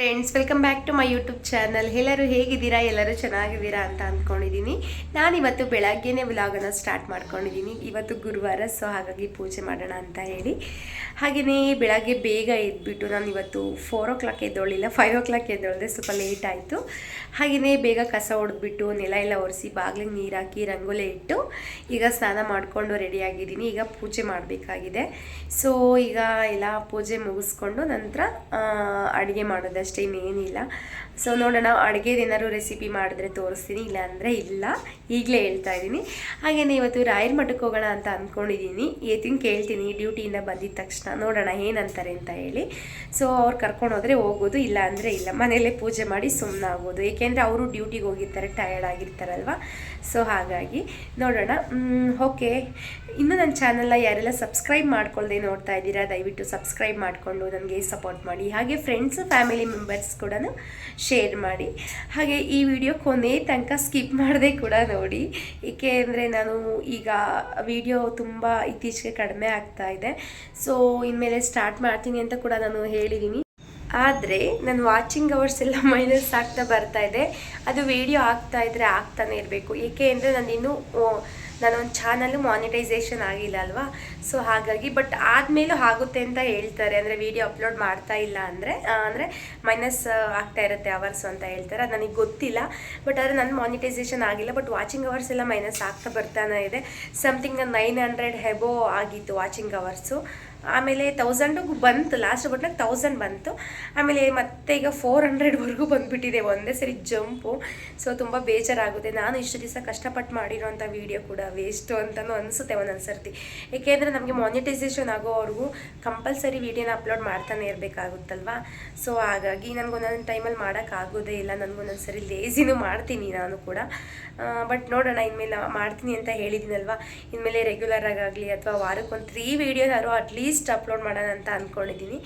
Friends welcome back to my YouTube channel ಎಲ್ಲರೂ ಹೇಗಿದ್ದೀರಾ? ಎಲ್ಲರೂ ಚೆನ್ನಾಗಿದ್ದೀರಾ ಅಂತ ಅಂದ್ಕೊಂಡಿದ್ದೀನಿ. ನಾನಿವತ್ತು ಬೆಳಗ್ಗೆನೇ ವ್ಲಾಗನ್ನು ಸ್ಟಾರ್ಟ್ ಮಾಡ್ಕೊಂಡಿದ್ದೀನಿ. ಇವತ್ತು ಗುರುವಾರ ಸೊ ಹಾಗಾಗಿ ಪೂಜೆ ಮಾಡೋಣ ಅಂತ ಹೇಳಿ. ಹಾಗೆಯೇ ಬೆಳಗ್ಗೆ ಬೇಗ ಎದ್ಬಿಟ್ಟು ನಾನು ಇವತ್ತು ಫೋರ್ ಓ ಕ್ಲಾಕ್ ಎದ್ದೊಳಿಲ್ಲ. ಫೈವ್ ಓ ಕ್ಲಾಕ್ ಎದ್ದೊಳ್ದೆ ಸ್ವಲ್ಪ ಲೇಟ್ ಆಯಿತು. ಹಾಗೆಯೇ ಬೇಗ ಕಸ ಹೊಡೆದ್ಬಿಟ್ಟು ನೆಲ ಎಲ್ಲ ಒರೆಸಿ, ಬಾಗಿಲಿಗೆ ನೀರು ಹಾಕಿ, ರಂಗೋಲಿ ಇಟ್ಟು ಈಗ ಸ್ನಾನ ಮಾಡಿಕೊಂಡು ರೆಡಿಯಾಗಿದ್ದೀನಿ ಈಗ ಪೂಜೆ ಮಾಡಬೇಕಾಗಿದೆ. ಸೊ ಈಗ ಎಲ್ಲ ಪೂಜೆ ಮುಗಿಸ್ಕೊಂಡು ನಂತರ ಅಡುಗೆ ಮಾಡೋದಷ್ಟೇ ಇನ್ನೇನಿಲ್ಲ ಸೊ ನೋಡೋಣ ಅಡುಗೆದು ಏನಾದ್ರು ರೆಸಿಪಿ ಮಾಡಿದ್ರೆ ತೋರಿಸ್ತೀನಿ ಇಲ್ಲ ಅಂದರೆ ಇಲ್ಲ. ಈಗಲೇ ಹೇಳ್ತಾ ಇದ್ದೀನಿ. ಹಾಗೆಯೇ ಇವತ್ತು ರಾಯರ ಮಠಕ್ಕೆ ಹೋಗೋಣ ಅಂತ ಅಂದ್ಕೊಂಡಿದ್ದೀನಿ ಏತಿನ ಕೇಳ್ತೀನಿ, ಡ್ಯೂಟಿಯಿಂದ ಬಂದಿದ ತಕ್ಷಣ. ನೋಡೋಣ ಏನಂತಾರೆ ಅಂತ ಹೇಳಿ. ಸೊ ಅವ್ರು ಕರ್ಕೊಂಡು ಹೋದರೆ ಹೋಗೋದು ಇಲ್ಲ ಅಂದರೆ ಇಲ್ಲ. ಮನೆಯಲ್ಲೇ ಪೂಜೆ ಮಾಡಿ ಸುಮ್ಮನೆ ಆಗ್ಬೋದು ಏಕೆಂದರೆ ಅವರು ಡ್ಯೂಟಿಗೆ ಹೋಗಿರ್ತಾರೆ ಟಯರ್ಡ್ ಆಗಿರ್ತಾರಲ್ವ? ಸೊ ಹಾಗಾಗಿ ನೋಡೋಣ. ಓಕೆ. ಇನ್ನೂ ನನ್ನ ಚಾನಲ್ನ ಯಾರೆಲ್ಲ ಸಬ್ಸ್ಕ್ರೈಬ್ ಮಾಡ್ಕೊಳ್ಳದೆ ನೋಡ್ತಾ ಇದ್ದೀರಾ, ದಯವಿಟ್ಟು ಸಬ್ಸ್ಕ್ರೈಬ್ ಮಾಡಿಕೊಂಡು, ನನಗೆ ಸಪೋರ್ಟ್ ಮಾಡಿ. ಹಾಗೆ ಫ್ರೆಂಡ್ಸು ಫ್ಯಾಮಿಲಿ ಮೆಂಬರ್ಸ್ ಕೂಡ ಶೇರ್ ಮಾಡಿ. ಹಾಗೆ ಈ ವಿಡಿಯೋ ಕೊನೆ ತನಕ ಸ್ಕಿಪ್ ಮಾಡದೆ ಕೂಡ ನೋಡಿ. ಏಕೆ ಅಂದರೆ ನಾನು ಈಗ ವಿಡಿಯೋ ತುಂಬ ಇತ್ತೀಚೆಗೆ ಕಡಿಮೆ ಆಗ್ತಾ ಇದೆ. ಸೊ ಇನ್ಮೇಲೆ ಸ್ಟಾರ್ಟ್ ಮಾಡ್ತೀನಿ ಅಂತ ಕೂಡ ನಾನು ಹೇಳಿದ್ದೀನಿ ಆದರೆ ನನ್ನ ವಾಚಿಂಗ್ ಅವರ್ಸ್ ಎಲ್ಲ ಮೈನಸ್ ಆಗ್ತಾ ಬರ್ತಾ ಇದೆ. ಅದು ವಿಡಿಯೋ ಆಗ್ತಾ ಇದ್ರೆ ಆಗ್ತಾನೆ ಇರಬೇಕು. ಏಕೆ ಅಂದರೆ ನಾನು ಇನ್ನೂ ನಾನೊಂದು ಚಾನಲ್ಲು ಮಾನಿಟೈಸೇಷನ್ ಆಗಿಲ್ಲ ಅಲ್ವಾ? ಸೊ ಹಾಗಾಗಿ ಬಟ್ ಆದಮೇಲೂ ಆಗುತ್ತೆ ಅಂತ ಹೇಳ್ತಾರೆ. ಅಂದರೆ ವಿಡಿಯೋ ಅಪ್ಲೋಡ್ ಮಾಡ್ತಾ ಇಲ್ಲ ಅಂದರೆ ಅಂದರೆ ಮೈನಸ್ ಆಗ್ತಾ ಇರುತ್ತೆ ಅವರ್ಸ್ ಅಂತ ಹೇಳ್ತಾರೆ. ನನಗೆ ಗೊತ್ತಿಲ್ಲ ಬಟ್ ಆದರೆ ನನ್ನ ಮಾನಿಟೈಸೇಷನ್ ಆಗಿಲ್ಲ ಬಟ್ ವಾಚಿಂಗ್ ಅವರ್ಸ್ ಎಲ್ಲ ಮೈನಸ್ ಆಗ್ತಾ ಬರ್ತಾನೆ ಇದೆ. ಸಮಥಿಂಗ್ ನೈನ್ ಹಂಡ್ರೆಡ್ ಹೆಬೋ ಆಗಿತ್ತು ವಾಚಿಂಗ್ ಅವರ್ಸು ಆಮೇಲೆ ತೌಸಂಡಿಗೂ ಬಂತು ಲಾಸ್ಟ್ ಬಟ್ನಾಗ ತೌಸಂಡ್ ಬಂತು. ಆಮೇಲೆ ಮತ್ತೆ ಈಗ ಫೋರ್ ಹಂಡ್ರೆಡ್ವರೆಗೂ ಬಂದುಬಿಟ್ಟಿದೆ, ಒಂದೇ ಸರಿ ಜಂಪು. ಸೊ ತುಂಬ ಬೇಜಾರಾಗುತ್ತೆ. ನಾನು ಇಷ್ಟು ದಿವಸ ಕಷ್ಟಪಟ್ಟು ಮಾಡಿರೋಂಥ ವೀಡಿಯೋ ಕೂಡ ವೇಸ್ಟು ಅಂತಲೂ ಅನಿಸುತ್ತೆ ಒಂದೊಂದು ಸರ್ತಿ ಏಕೆಂದರೆ ನಮಗೆ ಮಾನಿಟೈಸೇಷನ್ ಆಗೋವರೆಗೂ ಕಂಪಲ್ಸರಿ ವೀಡಿಯೋನ ಅಪ್ಲೋಡ್ ಮಾಡ್ತಾನೆ ಇರಬೇಕಾಗುತ್ತಲ್ವಾ? ಸೊ ಹಾಗಾಗಿ ನನಗೊಂದೊಂದು ಟೈಮಲ್ಲಿ ಮಾಡೋಕ್ಕಾಗೋದೇ ಇಲ್ಲ. ನನಗೊಂದೊಂದು ಸರಿ ಲೇಸಿನೂ ಮಾಡ್ತೀನಿ ನಾನು ಕೂಡ. ಬಟ್ ನೋಡೋಣ, ಇನ್ಮೇಲೆ ಮಾಡ್ತೀನಿ ಅಂತ ಹೇಳಿದ್ದೀನಲ್ವಾ? ಇನ್ಮೇಲೆ ರೆಗ್ಯುಲರ್ ಆಗಲಿ ಅಥವಾ ವಾರಕ್ಕೊಂದು ತ್ರೀ ವೀಡಿಯೋನಾದ್ರು ಅಟ್ಲೀಸ್ಟ್ ಅಪ್ಲೋಡ್ ಮಾಡೋಣ ಅಂತ ಅಂದ್ಕೊಂಡಿದ್ದೀನಿ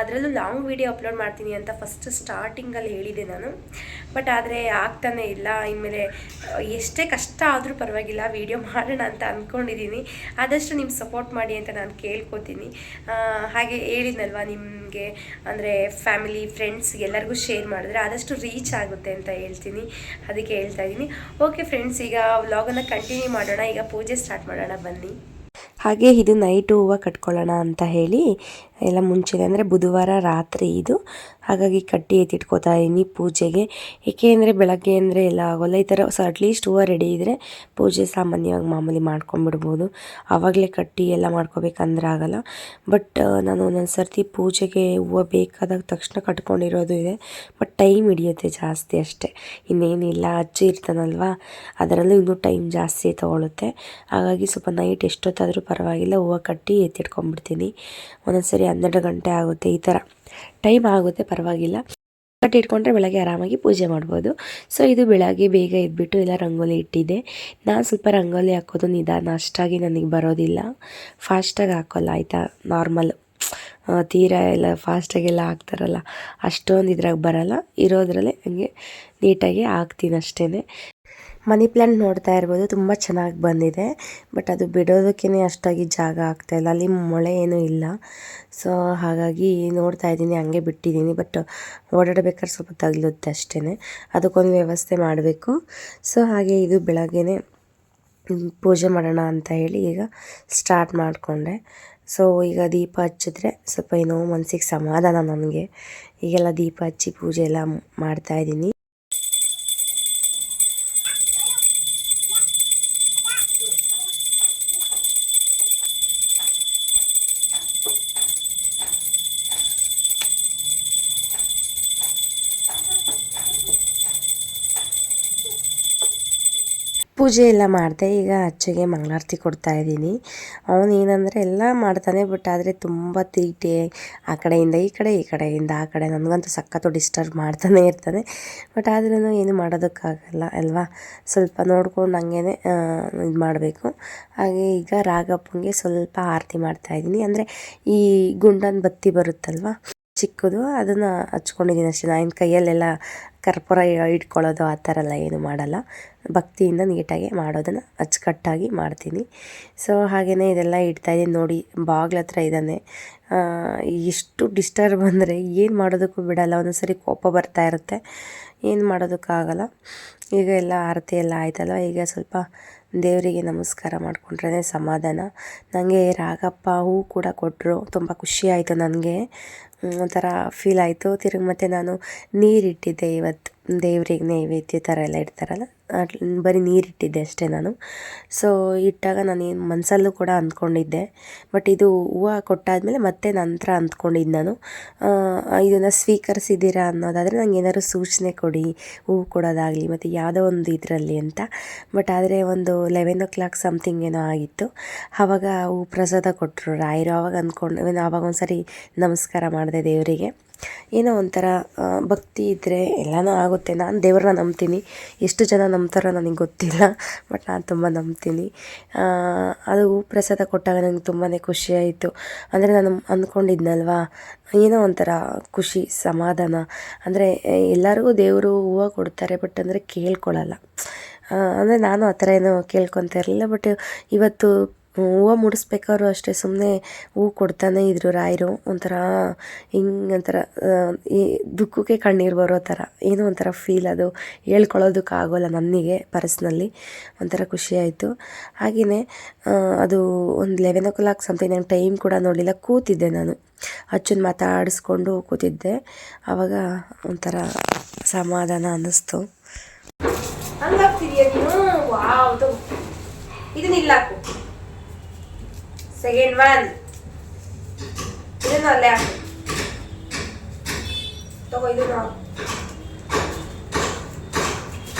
ಅದರಲ್ಲೂ ಲಾಂಗ್ ವೀಡಿಯೋ ಅಪ್ಲೋಡ್ ಮಾಡ್ತೀನಿ ಅಂತ ಫಸ್ಟ್ ಸ್ಟಾರ್ಟಿಂಗಲ್ಲಿ ಹೇಳಿದೆ ನಾನು. ಬಟ್ ಆದರೆ ಆಗ್ತಾನೆ ಇಲ್ಲ. ಇನ್ಮೇಲೆ ಎಷ್ಟೇ ಕಷ್ಟ ಆದರೂ ಪರವಾಗಿಲ್ಲ ವೀಡಿಯೋ ಮಾಡೋಣ ಅಂತ ಅಂದ್ಕೊಂಡಿದ್ದೀನಿ ಆದಷ್ಟು ನಿಮ್ಮ ಸಪೋರ್ಟ್ ಮಾಡಿ ಅಂತ ನಾನು ಕೇಳ್ಕೊತೀನಿ. ಹಾಗೆ ಹೇಳಿದ್ನಲ್ವ ನಿಮಗೆ, ಅಂದರೆ ಫ್ಯಾಮಿಲಿ ಫ್ರೆಂಡ್ಸ್ ಎಲ್ಲರಿಗೂ ಶೇರ್ ಮಾಡಿದ್ರೆ ಆದಷ್ಟು ರೀಚ್ ಆಗುತ್ತೆ ಅಂತ ಹೇಳ್ತೀನಿ. ಅದಕ್ಕೆ ಹೇಳ್ತಾ ಇದ್ದೀನಿ. ಓಕೆ ಫ್ರೆಂಡ್ಸ್ ಈಗ ವ್ಲಾಗನ್ನು ಕಂಟಿನ್ಯೂ ಮಾಡೋಣ. ಈಗ ಪೂಜೆ ಸ್ಟಾರ್ಟ್ ಮಾಡೋಣ ಬನ್ನಿ. ಹಾಗೆ ಇದು ನೈಟ್ ಹೂವ ಕಟ್ಕೊಳ್ಳೋಣ ಅಂತ ಹೇಳಿ ಎಲ್ಲ ಮುಂಚೆ ಅಂದರೆ ಬುಧವಾರ ರಾತ್ರಿ ಇದು. ಹಾಗಾಗಿ ಕಟ್ಟಿ ಎತ್ತಿಟ್ಕೋತಾ ಇದ್ದೀನಿ ಪೂಜೆಗೆ. ಏಕೆ ಅಂದರೆ ಬೆಳಗ್ಗೆ ಅಂದರೆ ಎಲ್ಲ ಆಗೋಲ್ಲ. ಈ ಥರ ಸೊ ಅಟ್ಲೀಸ್ಟ್ ಹೂವು ರೆಡಿ ಇದ್ದರೆ ಪೂಜೆ ಸಾಮಾನ್ಯವಾಗಿ ಮಾಮೂಲಿ ಮಾಡ್ಕೊಂಬಿಡ್ಬೋದು ಆವಾಗಲೇ ಕಟ್ಟಿ ಎಲ್ಲ ಮಾಡ್ಕೋಬೇಕಂದ್ರೆ ಆಗಲ್ಲ. ಬಟ್ ನಾನು ಒಂದೊಂದು ಸರ್ತಿ ಪೂಜೆಗೆ ಹೂವು ಬೇಕಾದಾಗ ತಕ್ಷಣ ಕಟ್ಕೊಂಡಿರೋದು ಇದೆ. ಬಟ್ ಟೈಮ್ ಹಿಡಿಯುತ್ತೆ ಜಾಸ್ತಿ ಅಷ್ಟೇ. ಇನ್ನೇನಿಲ್ಲ, ಅಜ್ಜಿ ಇರ್ತಾನಲ್ವ? ಅದರಲ್ಲೂ ಇನ್ನೂ ಟೈಮ್ ಜಾಸ್ತಿ ತೊಗೊಳುತ್ತೆ. ಹಾಗಾಗಿ ಸ್ವಲ್ಪ ನೈಟ್ ಎಷ್ಟೊತ್ತಾದರೂ ಪರವಾಗಿಲ್ಲ, ಹೂವು ಕಟ್ಟಿ ಎತ್ತಿಟ್ಕೊಂಡ್ಬಿಡ್ತೀನಿ. ಒಂದೊಂದು ಸರಿ ಹನ್ನೆರಡು ಗಂಟೆ ಆಗುತ್ತೆ ಈ ಥರ ಟೈಮ್ ಆಗುತ್ತೆ, ಪರವಾಗಿಲ್ಲ. ಬಟ್ ಇಟ್ಕೊಂಡ್ರೆ ಬೆಳಗ್ಗೆ ಆರಾಮಾಗಿ ಪೂಜೆ ಮಾಡ್ಬೋದು. ಸೊ ಇದು ಬೆಳಗ್ಗೆ ಬೇಗ ಎದ್ಬಿಟ್ಟು ಎಲ್ಲ ರಂಗೋಲಿ ಇಟ್ಟಿದ್ದೆ. ನಾನು ಸ್ವಲ್ಪ ರಂಗೋಲಿ ಹಾಕೋದು ನಿಧಾನ. ಅಷ್ಟಾಗಿ ನನಗೆ ಬರೋದಿಲ್ಲ. ಫಾಸ್ಟಾಗಿ ಹಾಕೋಲ್ಲ, ಆಯಿತಾ? ನಾರ್ಮಲ್ ತೀರಾ ಎಲ್ಲ ಫಾಸ್ಟಾಗೆಲ್ಲ ಹಾಕ್ತಾರಲ್ಲ, ಅಷ್ಟೊಂದು ಇದ್ರಾಗ ಬರೋಲ್ಲ. ಇರೋದ್ರಲ್ಲೇ ಹಂಗೆ ನೀಟಾಗಿ ಹಾಕ್ತೀನಿ ಅಷ್ಟೇ ಮನಿ ಪ್ಲ್ಯಾಂಟ್ ನೋಡ್ತಾ ಇರ್ಬೋದು, ತುಂಬ ಚೆನ್ನಾಗಿ ಬಂದಿದೆ. ಬಟ್ ಅದು ಬಿಡೋದಕ್ಕೇ ಅಷ್ಟಾಗಿ ಜಾಗ ಆಗ್ತಾ ಇಲ್ಲ. ಅಲ್ಲಿ ಮೊಳೆ ಏನೂ ಇಲ್ಲ. ಸೊ, ಹಾಗಾಗಿ ನೋಡ್ತಾ ಇದ್ದೀನಿ, ಹಂಗೆ ಬಿಟ್ಟಿದ್ದೀನಿ. ಬಟ್ ಓಡಾಡಬೇಕಾದ್ರೆ ಸ್ವಲ್ಪ ತಗಲುತ್ತೆ ಅಷ್ಟೇ ಅದಕ್ಕೊಂದು ವ್ಯವಸ್ಥೆ ಮಾಡಬೇಕು. ಸೊ, ಹಾಗೆ ಇದು ಬೆಳಗ್ಗೆನೆ ಪೂಜೆ ಮಾಡೋಣ ಅಂತ ಹೇಳಿ ಈಗ ಸ್ಟಾರ್ಟ್ ಮಾಡಿಕೊಂಡೆ. ಸೊ, ಈಗ ದೀಪ ಹಚ್ಚಿದ್ರೆ ಸ್ವಲ್ಪ ಏನೋ ಮನಸ್ಸಿಗೆ ಸಮಾಧಾನ ನನಗೆ ಈಗೆಲ್ಲ ದೀಪ ಹಚ್ಚಿ ಪೂಜೆ ಎಲ್ಲ ಮಾಡ್ತಾಯಿದ್ದೀನಿ ಪೂಜೆ ಎಲ್ಲ ಮಾಡಿದೆ. ಈಗ ಅಚ್ಚಗೆ ಮಂಗಳಾರತಿ ಕೊಡ್ತಾ ಇದ್ದೀನಿ. ಅವನು ಏನಂದರೆ ಎಲ್ಲ ಮಾಡ್ತಾನೆ, ಬಟ್ ಆದರೆ ತುಂಬ ತೀಟೆ ಆ ಕಡೆಯಿಂದ ಈ ಕಡೆ, ಈ ಕಡೆಯಿಂದ ಆ ಕಡೆ. ನನಗಂತೂ ಸಖತ್ತು ಡಿಸ್ಟರ್ಬ್ ಮಾಡ್ತಾನೆ ಇರ್ತಾನೆ. ಬಟ್ ಆದ್ರೂ ಏನು ಮಾಡೋದಕ್ಕಾಗಲ್ಲ, ಅಲ್ವಾ? ಸ್ವಲ್ಪ ನೋಡ್ಕೊಂಡು ಹಂಗೇ ಇದು ಮಾಡಬೇಕು. ಹಾಗೆ ಈಗ ರಾಗಪ್ಪಂಗೆ ಸ್ವಲ್ಪ ಆರತಿ ಮಾಡ್ತಾಯಿದ್ದೀನಿ ಅಂದರೆ ಈ ಗುಂಡನ ಬತ್ತಿ ಬರುತ್ತಲ್ವ? ಚಿಕ್ಕದು, ಅದನ್ನು ಹಚ್ಕೊಂಡಿದ್ದೀನಿ ಅಷ್ಟೇ. ನಾನು ಕೈಯಲ್ಲೆಲ್ಲ ಕರ್ಪೂರ ಇಟ್ಕೊಳ್ಳೋದು ಆ ಥರ ಎಲ್ಲ ಏನು ಮಾಡಲ್ಲ. ಭಕ್ತಿಯಿಂದ ನೀಟಾಗಿ ಮಾಡೋದನ್ನು ಅಚ್ಚುಕಟ್ಟಾಗಿ ಮಾಡ್ತೀನಿ. ಸೊ ಹಾಗೆಯೇ ಇದೆಲ್ಲ ಇಡ್ತಾಯಿದ್ದೀನಿ ನೋಡಿ, ಬಾಗ್ಲ ಹತ್ರ ಇದ್ದಾನೆ. ಎಷ್ಟು ಡಿಸ್ಟರ್ಬ್ ಅಂದರೆ ಏನು ಮಾಡೋದಕ್ಕೂ ಬಿಡಲ್ಲ. ಒಂದೊಂದು ಸರಿ ಕೋಪ ಬರ್ತಾ ಇರುತ್ತೆ. ಏನು ಮಾಡೋದಕ್ಕಾಗಲ್ಲ ಈಗ ಎಲ್ಲ ಆರತಿ ಎಲ್ಲ ಆಯ್ತಲ್ಲ ಈಗ ಸ್ವಲ್ಪ ದೇವರಿಗೆ ನಮಸ್ಕಾರ ಮಾಡಿಕೊಂಡ್ರೇ ಸಮಾಧಾನ. ನನಗೆ ರಾಗಪ್ಪ ಹೂ ಕೂಡ ಕೊಟ್ಟರು ತುಂಬ ಖುಷಿ ಆಯಿತು ನನಗೆ. ಒಂಥರ ಫೀಲ್ ಆಯಿತು. ತಿರುಗಿ ಮತ್ತೆ ನಾನು ನೀರಿಟ್ಟಿದ್ದೆ ಇವತ್ತು ದೇವ್ರಿಗೆ ನೈವೇದ್ಯ ಥರ ಎಲ್ಲ ಇಡ್ತಾರಲ್ಲ. ಬರೀ ನೀರಿಟ್ಟಿದ್ದೆ ಅಷ್ಟೇ ನಾನು. ಸೊ ಇಟ್ಟಾಗ ನಾನು ಏನು ಮನಸಲ್ಲೂ ಕೂಡ ಅಂದ್ಕೊಂಡಿದ್ದೆ. ಬಟ್ ಇದು ಹೂವು ಕೊಟ್ಟಾದಮೇಲೆ ಮತ್ತೆ ನಂತರ ಅಂದ್ಕೊಂಡಿದ್ದು ನಾನು. ಇದನ್ನು ಸ್ವೀಕರಿಸಿದ್ದೀರಾ ಅನ್ನೋದಾದರೆ ನಂಗೆ ಏನಾದ್ರು ಸೂಚನೆ ಕೊಡಿ, ಹೂವು ಕೊಡೋದಾಗಲಿ ಮತ್ತು ಯಾವುದೋ ಒಂದು ಇದರಲ್ಲಿ ಅಂತ. ಬಟ್ ಆದರೆ ಒಂದು ಲೆವೆನ್ ಓ ಕ್ಲಾಕ್ ಸಮಥಿಂಗ್ ಏನೋ ಆಗಿತ್ತು. ಆವಾಗ ಹೂ ಪ್ರಸಾದ ಕೊಟ್ಟರು ರಾಯರು. ಆವಾಗ ಅಂದ್ಕೊಂಡು ಆವಾಗ ಒಂದು ಸರಿ ನಮಸ್ಕಾರ ಮಾಡಿದೆ ದೇವರಿಗೆ. ಏನೋ ಒಂಥರ ಭಕ್ತಿ ಇದ್ದರೆ ಎಲ್ಲನೂ ಆಗುತ್ತೆ. ನಾನು ದೇವ್ರನ್ನ ನಂಬ್ತೀನಿ. ಎಷ್ಟು ಜನ ನಂಬ್ತಾರೋ ನನಗೆ ಗೊತ್ತಿಲ್ಲ, ಬಟ್ ನಾನು ತುಂಬ ನಂಬ್ತೀನಿ. ಅದು ಪ್ರಸಾದ ಕೊಟ್ಟಾಗ ನನಗೆ ತುಂಬಾ ಖುಷಿಯಾಯಿತು ಅಂದರೆ ನಾನು ಅಂದ್ಕೊಂಡಿದ್ನಲ್ವಾ ಏನೋ ಒಂಥರ ಖುಷಿ, ಸಮಾಧಾನ. ಅಂದರೆ ಎಲ್ಲರಿಗೂ ದೇವರು ಹೂವು ಕೊಡ್ತಾರೆ, ಬಟ್ ಅಂದರೆ ಕೇಳ್ಕೊಳ್ಳಲ್ಲ ಅಂದರೆ ನಾನು ಆ ಥರ ಏನೋ ಕೇಳ್ಕೊತಾ ಇರಲಿಲ್ಲ, ಬಟ್ ಇವತ್ತು ಹೂವು ಮುಡಿಸ್ಬೇಕಾದ್ರು ಅಷ್ಟೇ ಸುಮ್ಮನೆ ಹೂ ಕೊಡ್ತಾನೆ ಇದ್ರು ರಾಯರು. ಒಂಥರ ಹಿಂಗೆ ಒಂಥರ ಈ ದುಃಖಕ್ಕೆ ಕಣ್ಣೀರು ಬರೋ ಥರ, ಏನೋ ಒಂಥರ ಫೀಲ್ ಅದು. ಹೇಳ್ಕೊಳ್ಳೋದಕ್ಕಾಗೋಲ್ಲ ನನಗೆ ಪರ್ಸ್ನಲ್ಲಿ ಒಂಥರ ಖುಷಿಯಾಯಿತು ಹಾಗೆಯೇ ಅದು ಒಂದು ಲೆವೆನ್ ಓ ಕ್ಲಾಕ್ ಸಮಥಿಂಗ್ ನಂಗೆ ಟೈಮ್ ಕೂಡ ನೋಡಲಿಲ್ಲ. ಕೂತಿದ್ದೆ ನಾನು. ಅಚ್ಚನ ಮಾತಾಡಿಸ್ಕೊಂಡು ಕೂತಿದ್ದೆ. ಆವಾಗ ಒಂಥರ ಸಮಾಧಾನ ಅನ್ನಿಸ್ತು. ಹಂಗಾಗ್ತಿದ್ಯಾ ತಗೋ. ಇದನ್ನ ಇಲ್ಲ ಹಾಕು ಸೆಕೆಂಡ್ ಒನ್ ಇದನ್ನು ಅಲ್ಲೇ ಹಾಕು ತಗೋ ಇದನ್ನು ಹಾಕು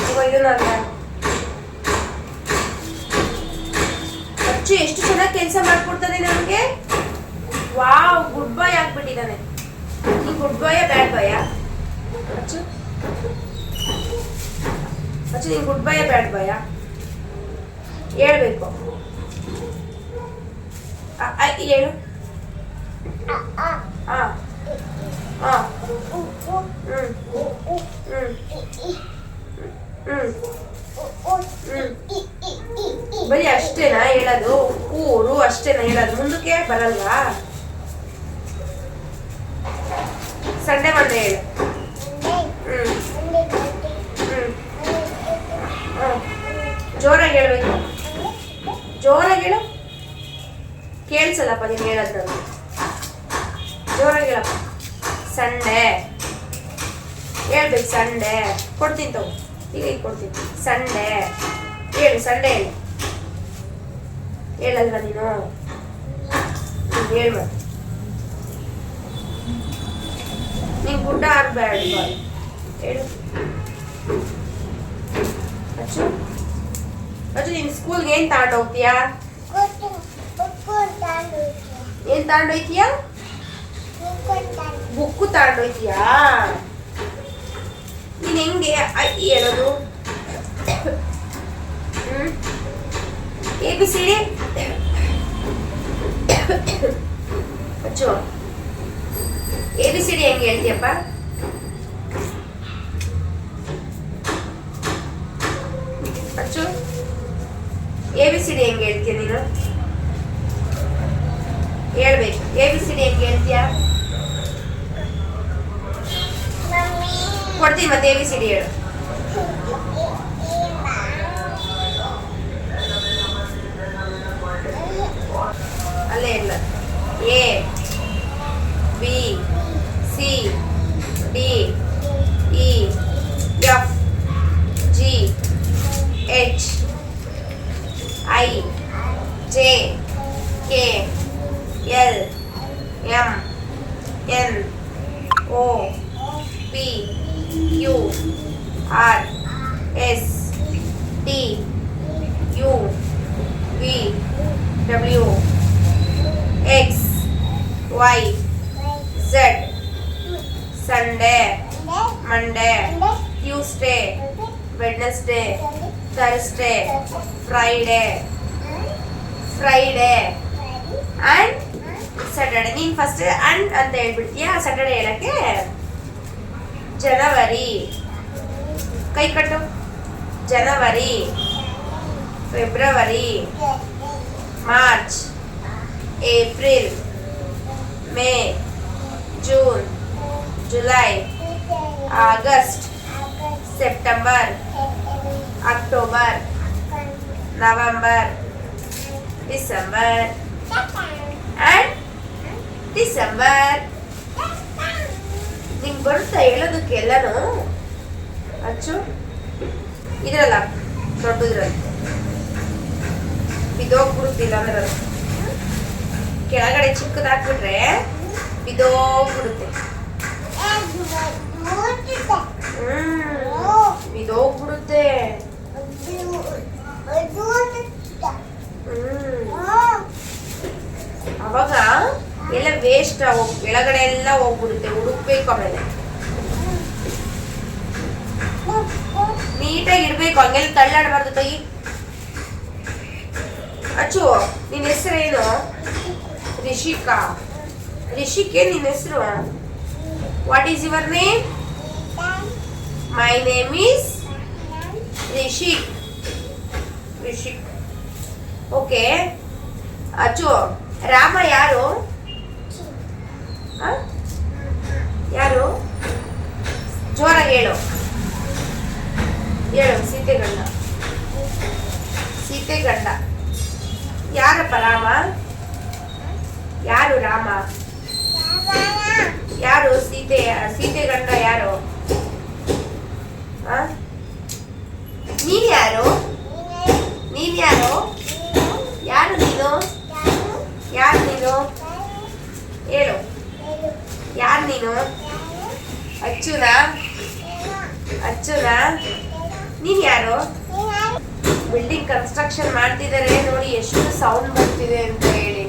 ತಗೋ ಇದನ್ನು ಅಲ್ಲೇ ಹಾಕು ಅಚ್ಚು ಎಷ್ಟು ಚೆನ್ನಾಗಿ ಕೆಲಸ ಮಾಡ್ಕೊಡ್ತಾನೆ ನಮಗೆ ವಾವ್ ಗುಡ್ ಬಾಯ್ ಆಗ್ಬಿಟ್ಟಿದ್ದಾನೆ ಈ ಗುಡ್ ಬಾಯ ಬ್ಯಾಡ್ ಬಾಯ ಅಚ್ಚು ಅಚ್ಚು ನೀನು ಗುಡ್ ಬಾಯ ಬ್ಯಾಡ್ ಬಾಯ ಹೇಳ್ಬೇಕು ಅ, ಆ, ಹೇಳು ಆ ಹಾಂ ಹ್ಞೂ ಹ್ಞೂ ಹ್ಞೂ ಬರೀ ಅಷ್ಟೇನಾ ಹೇಳೋದು. ಊರು ಅಷ್ಟೇನಾ ಹೇಳೋದು. ಮುಂದಕ್ಕೆ ಬರಲ್ವಾ? ಸಂಡೆ ಮಂಡೆ ಹೇಳು. ಹ್ಞೂ ಹ್ಞೂ. ಜೋರಾಗಿ ಹೇಳ್ಬೇಕು. ಕೇಳಿಸಲ್ಲಪ್ಪ ನೀನು ಹೇಳೋದ್ರಲ್ಲಿ ಜೋರಾಗಿರಪ್ಪ ಸಂಡೆ. ಹೇಳ್ಬೇಕು ಸಂಡೆ. ಕೊಡ್ತೀನಿ ತಗೋ. ಈಗ ಈಗ ಕೊಡ್ತೀನಿ. ಸಂಡೆ. ಹೇಳು, ಸಂಡೆ ಹೇಳಿ. ಹೇಳಲ್ವ ನೀನು? ಹೇಳ್ಬೇಕು ನೀನು ಗುಡ್ಡ ಆಗ್ಬೇಡ ಹೇಳು. ಅಚ್ಚು. ಅಚ್ಚು, ನೀನು ಸ್ಕೂಲ್ಗೆ ಏನು ತಗೊಂಡು ಹೋಗ್ತೀಯಾ? ಏನು ತಗೊಂಡು ಹೋಗ್ತೀಯಾ ಬುಕ್ಕು ತಗೊಂಡು ಹೋಗ್ತೀಯಾ ನೀನು ಹೆಂಗೆ ಹೇಳೋದು? ಹ್ಮ್? A B C D Achchu. A B ಹೆಂಗೆ ಹೇಳ್ತೀಯಪ್ಪ? ಅಚ್ಚು. ಎ ಬಿ ಹೆಂಗೆ ಹೇಳ್ತೀಯ ನೀನು? ಹೇಳ್ಬೇಕು. ಎ ಬಿ ಸಿ ಡಿ ಹೆಂಗೆ ಹೇಳ್ತೀಯಾ? ಕೊಡ್ತೀನಿ ಮತ್ತೆ ಎ ಬಿ ಸಿ ಡಿ ಹೇಳು. ಅಲ್ಲೇ ಇಲ್ಲ. A B C D E F G H I J N O P Q R S T U V W X Y Z Sunday Monday Tuesday Wednesday Thursday Friday Friday and Saturday ನೀನ್ first and ಅಂತ ಹೇಳ್ಬಿಡ್ತೀಯಾ Saturday ಹೇಳಕ್ಕೆ January ಕೈ ಕಟ್ಟು January February March April May June July August September October November December and December ನಿಂಗೆ ಬರುತ್ತಾ ಹೇಳೋದಕ್ಕೆ ಎಲ್ಲನೂ? ಅಚ್ಚು. ಇದ್ರಲ್ಲ, ದೊಡ್ಡದ್ರಲ್ಲಿ. ಬಿದೋಗ್ಬಿಡುತ್ತಿಲ್ಲ ಅಂದ್ರೆ ಅದು. ಕೆಳಗಡೆ ಚಿಕ್ಕದಾಕ್ಬಿಟ್ರೆ ಬಿದೋಗ್ಬಿಡುತ್ತೆ ಹ್ಮ್ ಹ್ಮ್. ಅವಾಗ ಎಲ್ಲ ವೇಸ್ಟ್ ಕೆಳಗಡೆ ಎಲ್ಲ ಹೋಗ್ಬಿಡುತ್ತೆ, ಹುಡುಕ್ಬೇಕು ಆಮೇಲೆ. ನೀಟಾಗಿ ಇಡ್ಬೇಕು, ಹಂಗೆಲ್ಲ ತಳ್ಳಾಡಬಾರ್ದು ತಾಯಿ ಅಚ್ಚು ನಿನ್ನ ಹೆಸರೇನು ರಿಷಿಕಾ. ರಿಷಿಕೆ ಏನ್ ನಿನ್ನ ಹೆಸರು? What is your name my name is Rishik Rishik okay Achchu, Rama ಯಾರು? ಯಾರು? ಜೋರಾಗಿ ಹೇಳು. ಹೇಳು, ಸೀತೆ ಗಂಡ. ಸೀತೆ ಗಂಡ. ಯಾರಪ್ಪ ರಾಮ? ಯಾರು ರಾಮ? ಯಾರು ಸೀತೆ ಸೀತೆ ಗಂಡ ಯಾರು? ನೀನ್ ಯಾರು? ನೀನ್ ಯಾರು? ಯಾರು ನೀನು? ಯಾರು ನೀನು? ಹೇಳು. ಯಾರು ನೀನು? ಅಚ್ಚುನ? ಅಚ್ಚುನ? ನೀನ್ ಯಾರು? ಬಿಲ್ಡಿಂಗ್ ಕನ್ಸ್ಟ್ರಕ್ಷನ್ ಮಾಡ್ತಿದ್ದಾರೆ ನೋಡಿ, ಎಷ್ಟು ಸೌಂಡ್ ಬರ್ತಿದೆ ಅಂತ ಹೇಳಿ.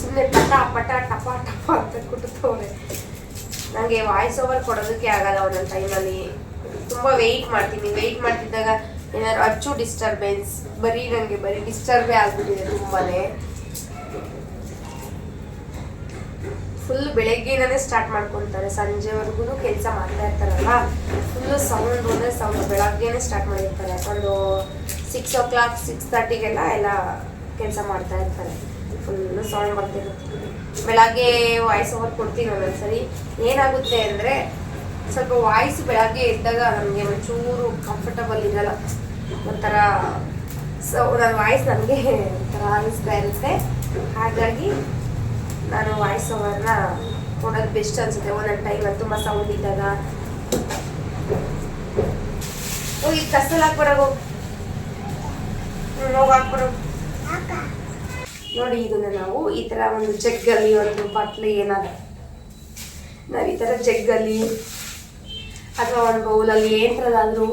ಸುಮ್ಮನೆ ಪಟ ಪಟ, ಟಪ ಟಪ ಅಂತ ಕುಟುತ್ತವ್ರೆ ನನಗೆ ವಾಯ್ಸ್ ಓವರ್ ಕೊಡೋದಕ್ಕೆ ಆಗಲ್ಲ ಒಂದೊಂದು ಟೈಮಲ್ಲಿ ತುಂಬ ವೆಯ್ಟ್ ಮಾಡ್ತೀನಿ. ವೆಯ್ಟ್ ಮಾಡ್ತಿದ್ದಾಗ ಏನಾದ್ರು ಅಚ್ಚು ಡಿಸ್ಟರ್ಬೆನ್ಸ್ ಬರೀ ನನಗೆ ಬರೀ ಡಿಸ್ಟರ್ಬೇ ಆಗ್ಬಿಟ್ಟಿದೆ ತುಂಬಾನೇ. ಫುಲ್ ಬೆಳಗ್ಗೆನೇ ಸ್ಟಾರ್ಟ್ ಮಾಡ್ಕೊತಾರೆ. ಸಂಜೆವರೆಗೂ ಕೆಲಸ ಮಾಡ್ತಾ ಇರ್ತಾರಲ್ಲ ಫುಲ್ಲು ಸೌಂಡ್ ಅಂದರೆ ಸೌಂಡ್ ಬೆಳಗ್ಗೆನೇ ಸ್ಟಾರ್ಟ್ ಮಾಡಿರ್ತಾರೆ. ಒಂದು ಸಿಕ್ಸ್ ಓ ಕ್ಲಾಕ್ ಸಿಕ್ಸ್ ತರ್ಟಿಗೆಲ್ಲ ಎಲ್ಲ ಕೆಲಸ ಮಾಡ್ತಾ ಇರ್ತಾರೆ. ಫುಲ್ಲು ಸೌಂಡ್ ಬರ್ತಿರುತ್ತೆ ಬೆಳಗ್ಗೆ ವಾಯ್ಸ್ ಓವರ್ ಕೊಡ್ತೀನಿ ಒಂದೊಂದ್ಸರಿ. ಏನಾಗುತ್ತೆ ಅಂದರೆ, ಸ್ವಲ್ಪ ವಾಯ್ಸ್ ಬೆಳಗ್ಗೆ ಇದ್ದಾಗ ನಮಗೆ ಒಂಚೂರು ಕಂಫರ್ಟಬಲ್ ಇರಲ್ಲ. ಒಂಥರ ಸೊ ನನ್ನ ವಾಯ್ಸ್ ನನಗೆ ಒಂಥರ ಅನಿಸ್ತಾ ಇರುತ್ತೆ. ಹಾಗಾಗಿ ನಾನು ವಾಯ್ಸ್ ಓವರ್ನ ಕೊಡೋದು ಬೆಸ್ಟ್ ಅನ್ಸುತ್ತೆ. ಒಂದೊಂದು ಟೈಮ್ ತುಂಬ ಸೌಂಡ್ ಇದ್ದಾಗ. ಹೋಗಿ ಕಸಲ್ ಹಾಕ್ಬಿಡೋ ಹೋಗಿ, ಹಾಕ್ಬಿಡೋ. ನೋಡಿ, ಇದನ್ನ ನಾವು ಈ ಥರ ಒಂದು ಜಗ್ಗಲ್ಲಿ ಒಂದು ಬಟ್ಲಿ ಏನಾದ್ರು. ನಾವು ಈ ಥರ ಜಗ್ಗಲ್ಲಿ ಅಥವಾ ಒಂದು ಬೌಲಲ್ಲಿ ಏನರಲ್ಲಾದರೂ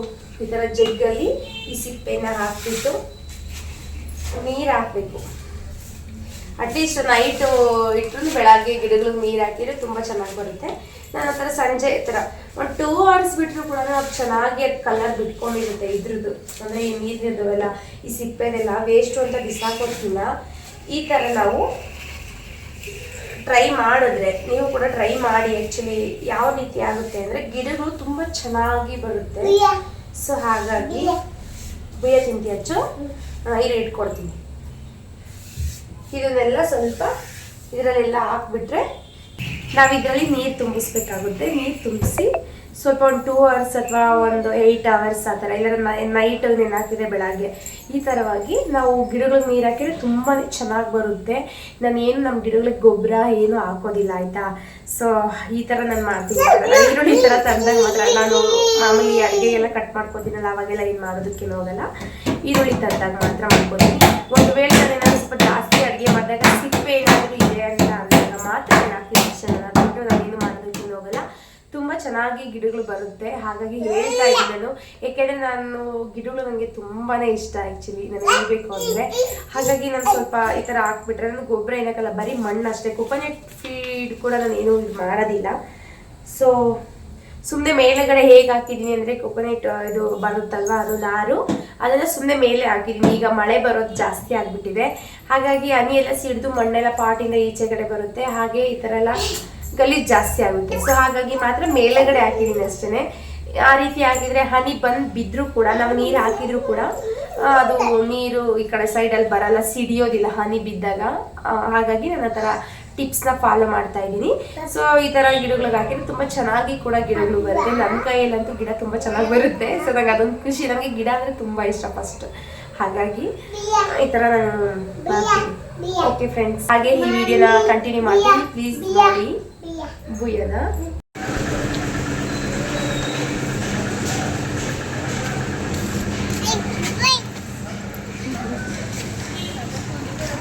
ಈ ಥರ ಜಗ್ಗಲ್ಲಿ ಈ ಸಿಪ್ಪೆನ ಹಾಕ್ಬಿಟ್ಟು ನೀರು ಹಾಕಬೇಕು. ಅಟ್ಲೀಸ್ಟ್ ನೈಟು ಇಟ್ಟರು ಬೆಳಗ್ಗೆ ಗಿಡಗಳಿಗೆ ನೀರು ಹಾಕಿದ್ರೆ ತುಂಬ ಚೆನ್ನಾಗಿ ಬರುತ್ತೆ. ನಾನು ಆ ಥರ ಸಂಜೆ ಈ ಥರ ಒಂದು ಟೂ ಅವರ್ಸ್ ಬಿಟ್ಟರು ಕೂಡ ಅದು ಚೆನ್ನಾಗಿ ಅದು ಕಲರ್ ಬಿಟ್ಕೊಂಡಿರುತ್ತೆ ಇದ್ರದ್ದು ಅಂದರೆ ಈ ನೀರಿನದವೆಲ್ಲ ಈ ಸಿಪ್ಪೆದೆಲ್ಲ ವೇಸ್ಟು ಅಂತ ಬಿಸಾಕೋದಿಲ್ಲ ಈ ಥರ ನಾವು ಟ್ರೈ ಮಾಡಿದ್ರೆ ನೀವು ಕೂಡ ಟ್ರೈ ಮಾಡಿ ಆ್ಯಕ್ಚುಲಿ ಯಾವ ರೀತಿ ಆಗುತ್ತೆ ಅಂದರೆ ಗಿಡಗಳು ತುಂಬ ಚೆನ್ನಾಗಿ ಬರುತ್ತೆ. ಸೊ ಹಾಗಾಗಿ ಬುಯ್ಯ ತಿಂತಿ ಹಚ್ಚು ಇಲ್ಲಿ ಇಟ್ಕೊಡ್ತೀನಿ. ಇದನ್ನೆಲ್ಲ ಸ್ವಲ್ಪ ಇದರಲ್ಲೆಲ್ಲ ಹಾಕ್ಬಿಟ್ರೆ ನಾವು ಇದರಲ್ಲಿ ನೀರು ತುಂಬಿಸ್ಬೇಕಾಗುತ್ತೆ. ನೀರು ತುಂಬಿಸಿ ಸ್ವಲ್ಪ ಒಂದು ಟೂ ಅವರ್ಸ್ ಅಥವಾ ಒಂದು ಏಯ್ಟ್ ಅವರ್ಸ್ ಆ ಥರ ಇಲ್ಲ ನೈಟ್ ನೆನೆ ಹಾಕಿದೆ ಬೆಳಗ್ಗೆ. ಈ ಥರವಾಗಿ ನಾವು ಗಿಡಗಳಿಗೆ ನೀರು ಹಾಕಿದ್ರೆ ತುಂಬಾ ಚೆನ್ನಾಗಿ ಬರುತ್ತೆ. ನಾನು ಏನು ನಮ್ಮ ಗಿಡಗಳಿಗೆ ಗೊಬ್ಬರ ಏನು ಹಾಕೋದಿಲ್ಲ, ಆಯಿತಾ? ಸೊ ಈ ಥರ ನಾನು ಮಾಡ್ತೀನಿ. ಈರುಳ್ಳಿ ಈ ಥರ ತಂದಾಗ ಮಾತ್ರ ನಾನು ಮಾಮೂಲಿ ಅಡುಗೆಗೆಲ್ಲ ಕಟ್ ಮಾಡ್ಕೊತೀನಲ್ಲ, ಅವಾಗೆಲ್ಲ ಏನು ಮಾಡೋದಕ್ಕೆ ಹೋಗಲ್ಲ. ಈರುಳ್ಳಿ ತಂದಾಗ ಮಾತ್ರ ಮಾಡ್ಕೊತೀನಿ. ಒಂದು ವೇಳೆ ನಾನು ಏನಾದ್ರು ಸ್ವಲ್ಪ ಜಾಸ್ತಿ ಅಡುಗೆ ಮಾಡಿದಾಗ ಸಿಪ್ಪೆ ಏನಾದರೂ ಇದೆ ಅಂತ ಅಂದಾಗ ಮಾತ್ರ ನಾನು ಹಾಕ್ತೀನಿ ನಾನು ಏನು ಹೋಗಲ್ಲ ತುಂಬ ಚೆನ್ನಾಗಿ ಗಿಡಗಳು ಬರುತ್ತೆ. ಹಾಗಾಗಿ ಹೇಳ್ತಾ ಇದ್ದೀನಿ ನಾನು. ಏಕೆಂದರೆ ನಾನು ಗಿಡಗಳು ನನಗೆ ತುಂಬಾ ಇಷ್ಟ ಆ್ಯಕ್ಚುಲಿ ನಾನು ಹೇಳ್ಬೇಕು ಅಂದರೆ. ಹಾಗಾಗಿ ನಾನು ಸ್ವಲ್ಪ ಈ ಥರ ಹಾಕ್ಬಿಟ್ರೆ ನಾನು ಗೊಬ್ಬರ ಏನಕ್ಕಲ್ಲ, ಬರೀ ಮಣ್ಣು ಅಷ್ಟೇ. ಕೊಕೊನೆಟ್ ಫೀಡ್ ಕೂಡ ನಾನು ಏನೂ ಇದು ಮಾಡೋದಿಲ್ಲ. ಸೊ ಸುಮ್ಮನೆ ಮೇಲೆಗಡೆ ಹೇಗೆ ಹಾಕಿದ್ದೀನಿ ಅಂದರೆ ಕೊಕೊನೆಟ್ ಇದು ಬರುತ್ತಲ್ವ, ಅದು ನಾರು. ಅದೆಲ್ಲ ಸುಮ್ಮನೆ ಮೇಲೆ ಹಾಕಿದ್ದೀನಿ. ಈಗ ಮಳೆ ಬರೋದು ಜಾಸ್ತಿ ಆಗಿಬಿಟ್ಟಿದೆ. ಹಾಗಾಗಿ ಹನಿ ಎಲ್ಲ ಸಿಡಿದು ಮಣ್ಣೆಲ್ಲ ಪಾಟಿಂದ ಈಚೆ ಕಡೆ ಬರುತ್ತೆ. ಹಾಗೆ ಈ ಥರ ಎಲ್ಲ ಗಲೀಜು ಜಾಸ್ತಿ ಆಗುತ್ತೆ. ಸೊ ಹಾಗಾಗಿ ಮಾತ್ರ ಮೇಲೆಗಡೆ ಹಾಕಿದ್ದೀನಿ ಅಷ್ಟೇ ಆ ರೀತಿ ಆಗಿದ್ರೆ ಹನಿ ಬಂದು ಬಿದ್ದರೂ ಕೂಡ ನಾವು ನೀರು ಹಾಕಿದ್ರೂ ಕೂಡ ಅದು ನೀರು ಈ ಕಡೆ ಸೈಡಲ್ಲಿ ಬರಲ್ಲ ಸಿಡಿಯೋದಿಲ್ಲ ಹನಿ ಬಿದ್ದಾಗ. ಹಾಗಾಗಿ ನಾನು ಆ ಥರ ಟಿಪ್ಸ್ನ ಫಾಲೋ ಮಾಡ್ತಾ ಇದ್ದೀನಿ. ಸೊ ಈ ಥರ ಗಿಡಗಳಿಗೆ ಹಾಕಿದ್ರೆ ತುಂಬ ಚೆನ್ನಾಗಿ ಕೂಡ ಗಿಡಗಳು ಬರುತ್ತೆ. ನನ್ನ ಕೈಯಲ್ಲಂತೂ ಗಿಡ ತುಂಬ ಚೆನ್ನಾಗಿ ಬರುತ್ತೆ. ಸೊ ನಂಗೆ ಅದೊಂದು ಖುಷಿ. ನನಗೆ ಗಿಡ ಅಂದರೆ ತುಂಬ ಇಷ್ಟ ಫಸ್ಟ್ ಹಾಗಾಗಿ ಈ ಥರ ನಾನು ಓಕೆ ಫ್ರೆಂಡ್ಸ್ ಹಾಗೆ ಈ ವಿಡಿಯೋನ ಕಂಟಿನ್ಯೂ ಮಾಡ್ತೀನಿ. ಪ್ಲೀಸ್ ನೋಡಿ. ಬುಯ್ಯನ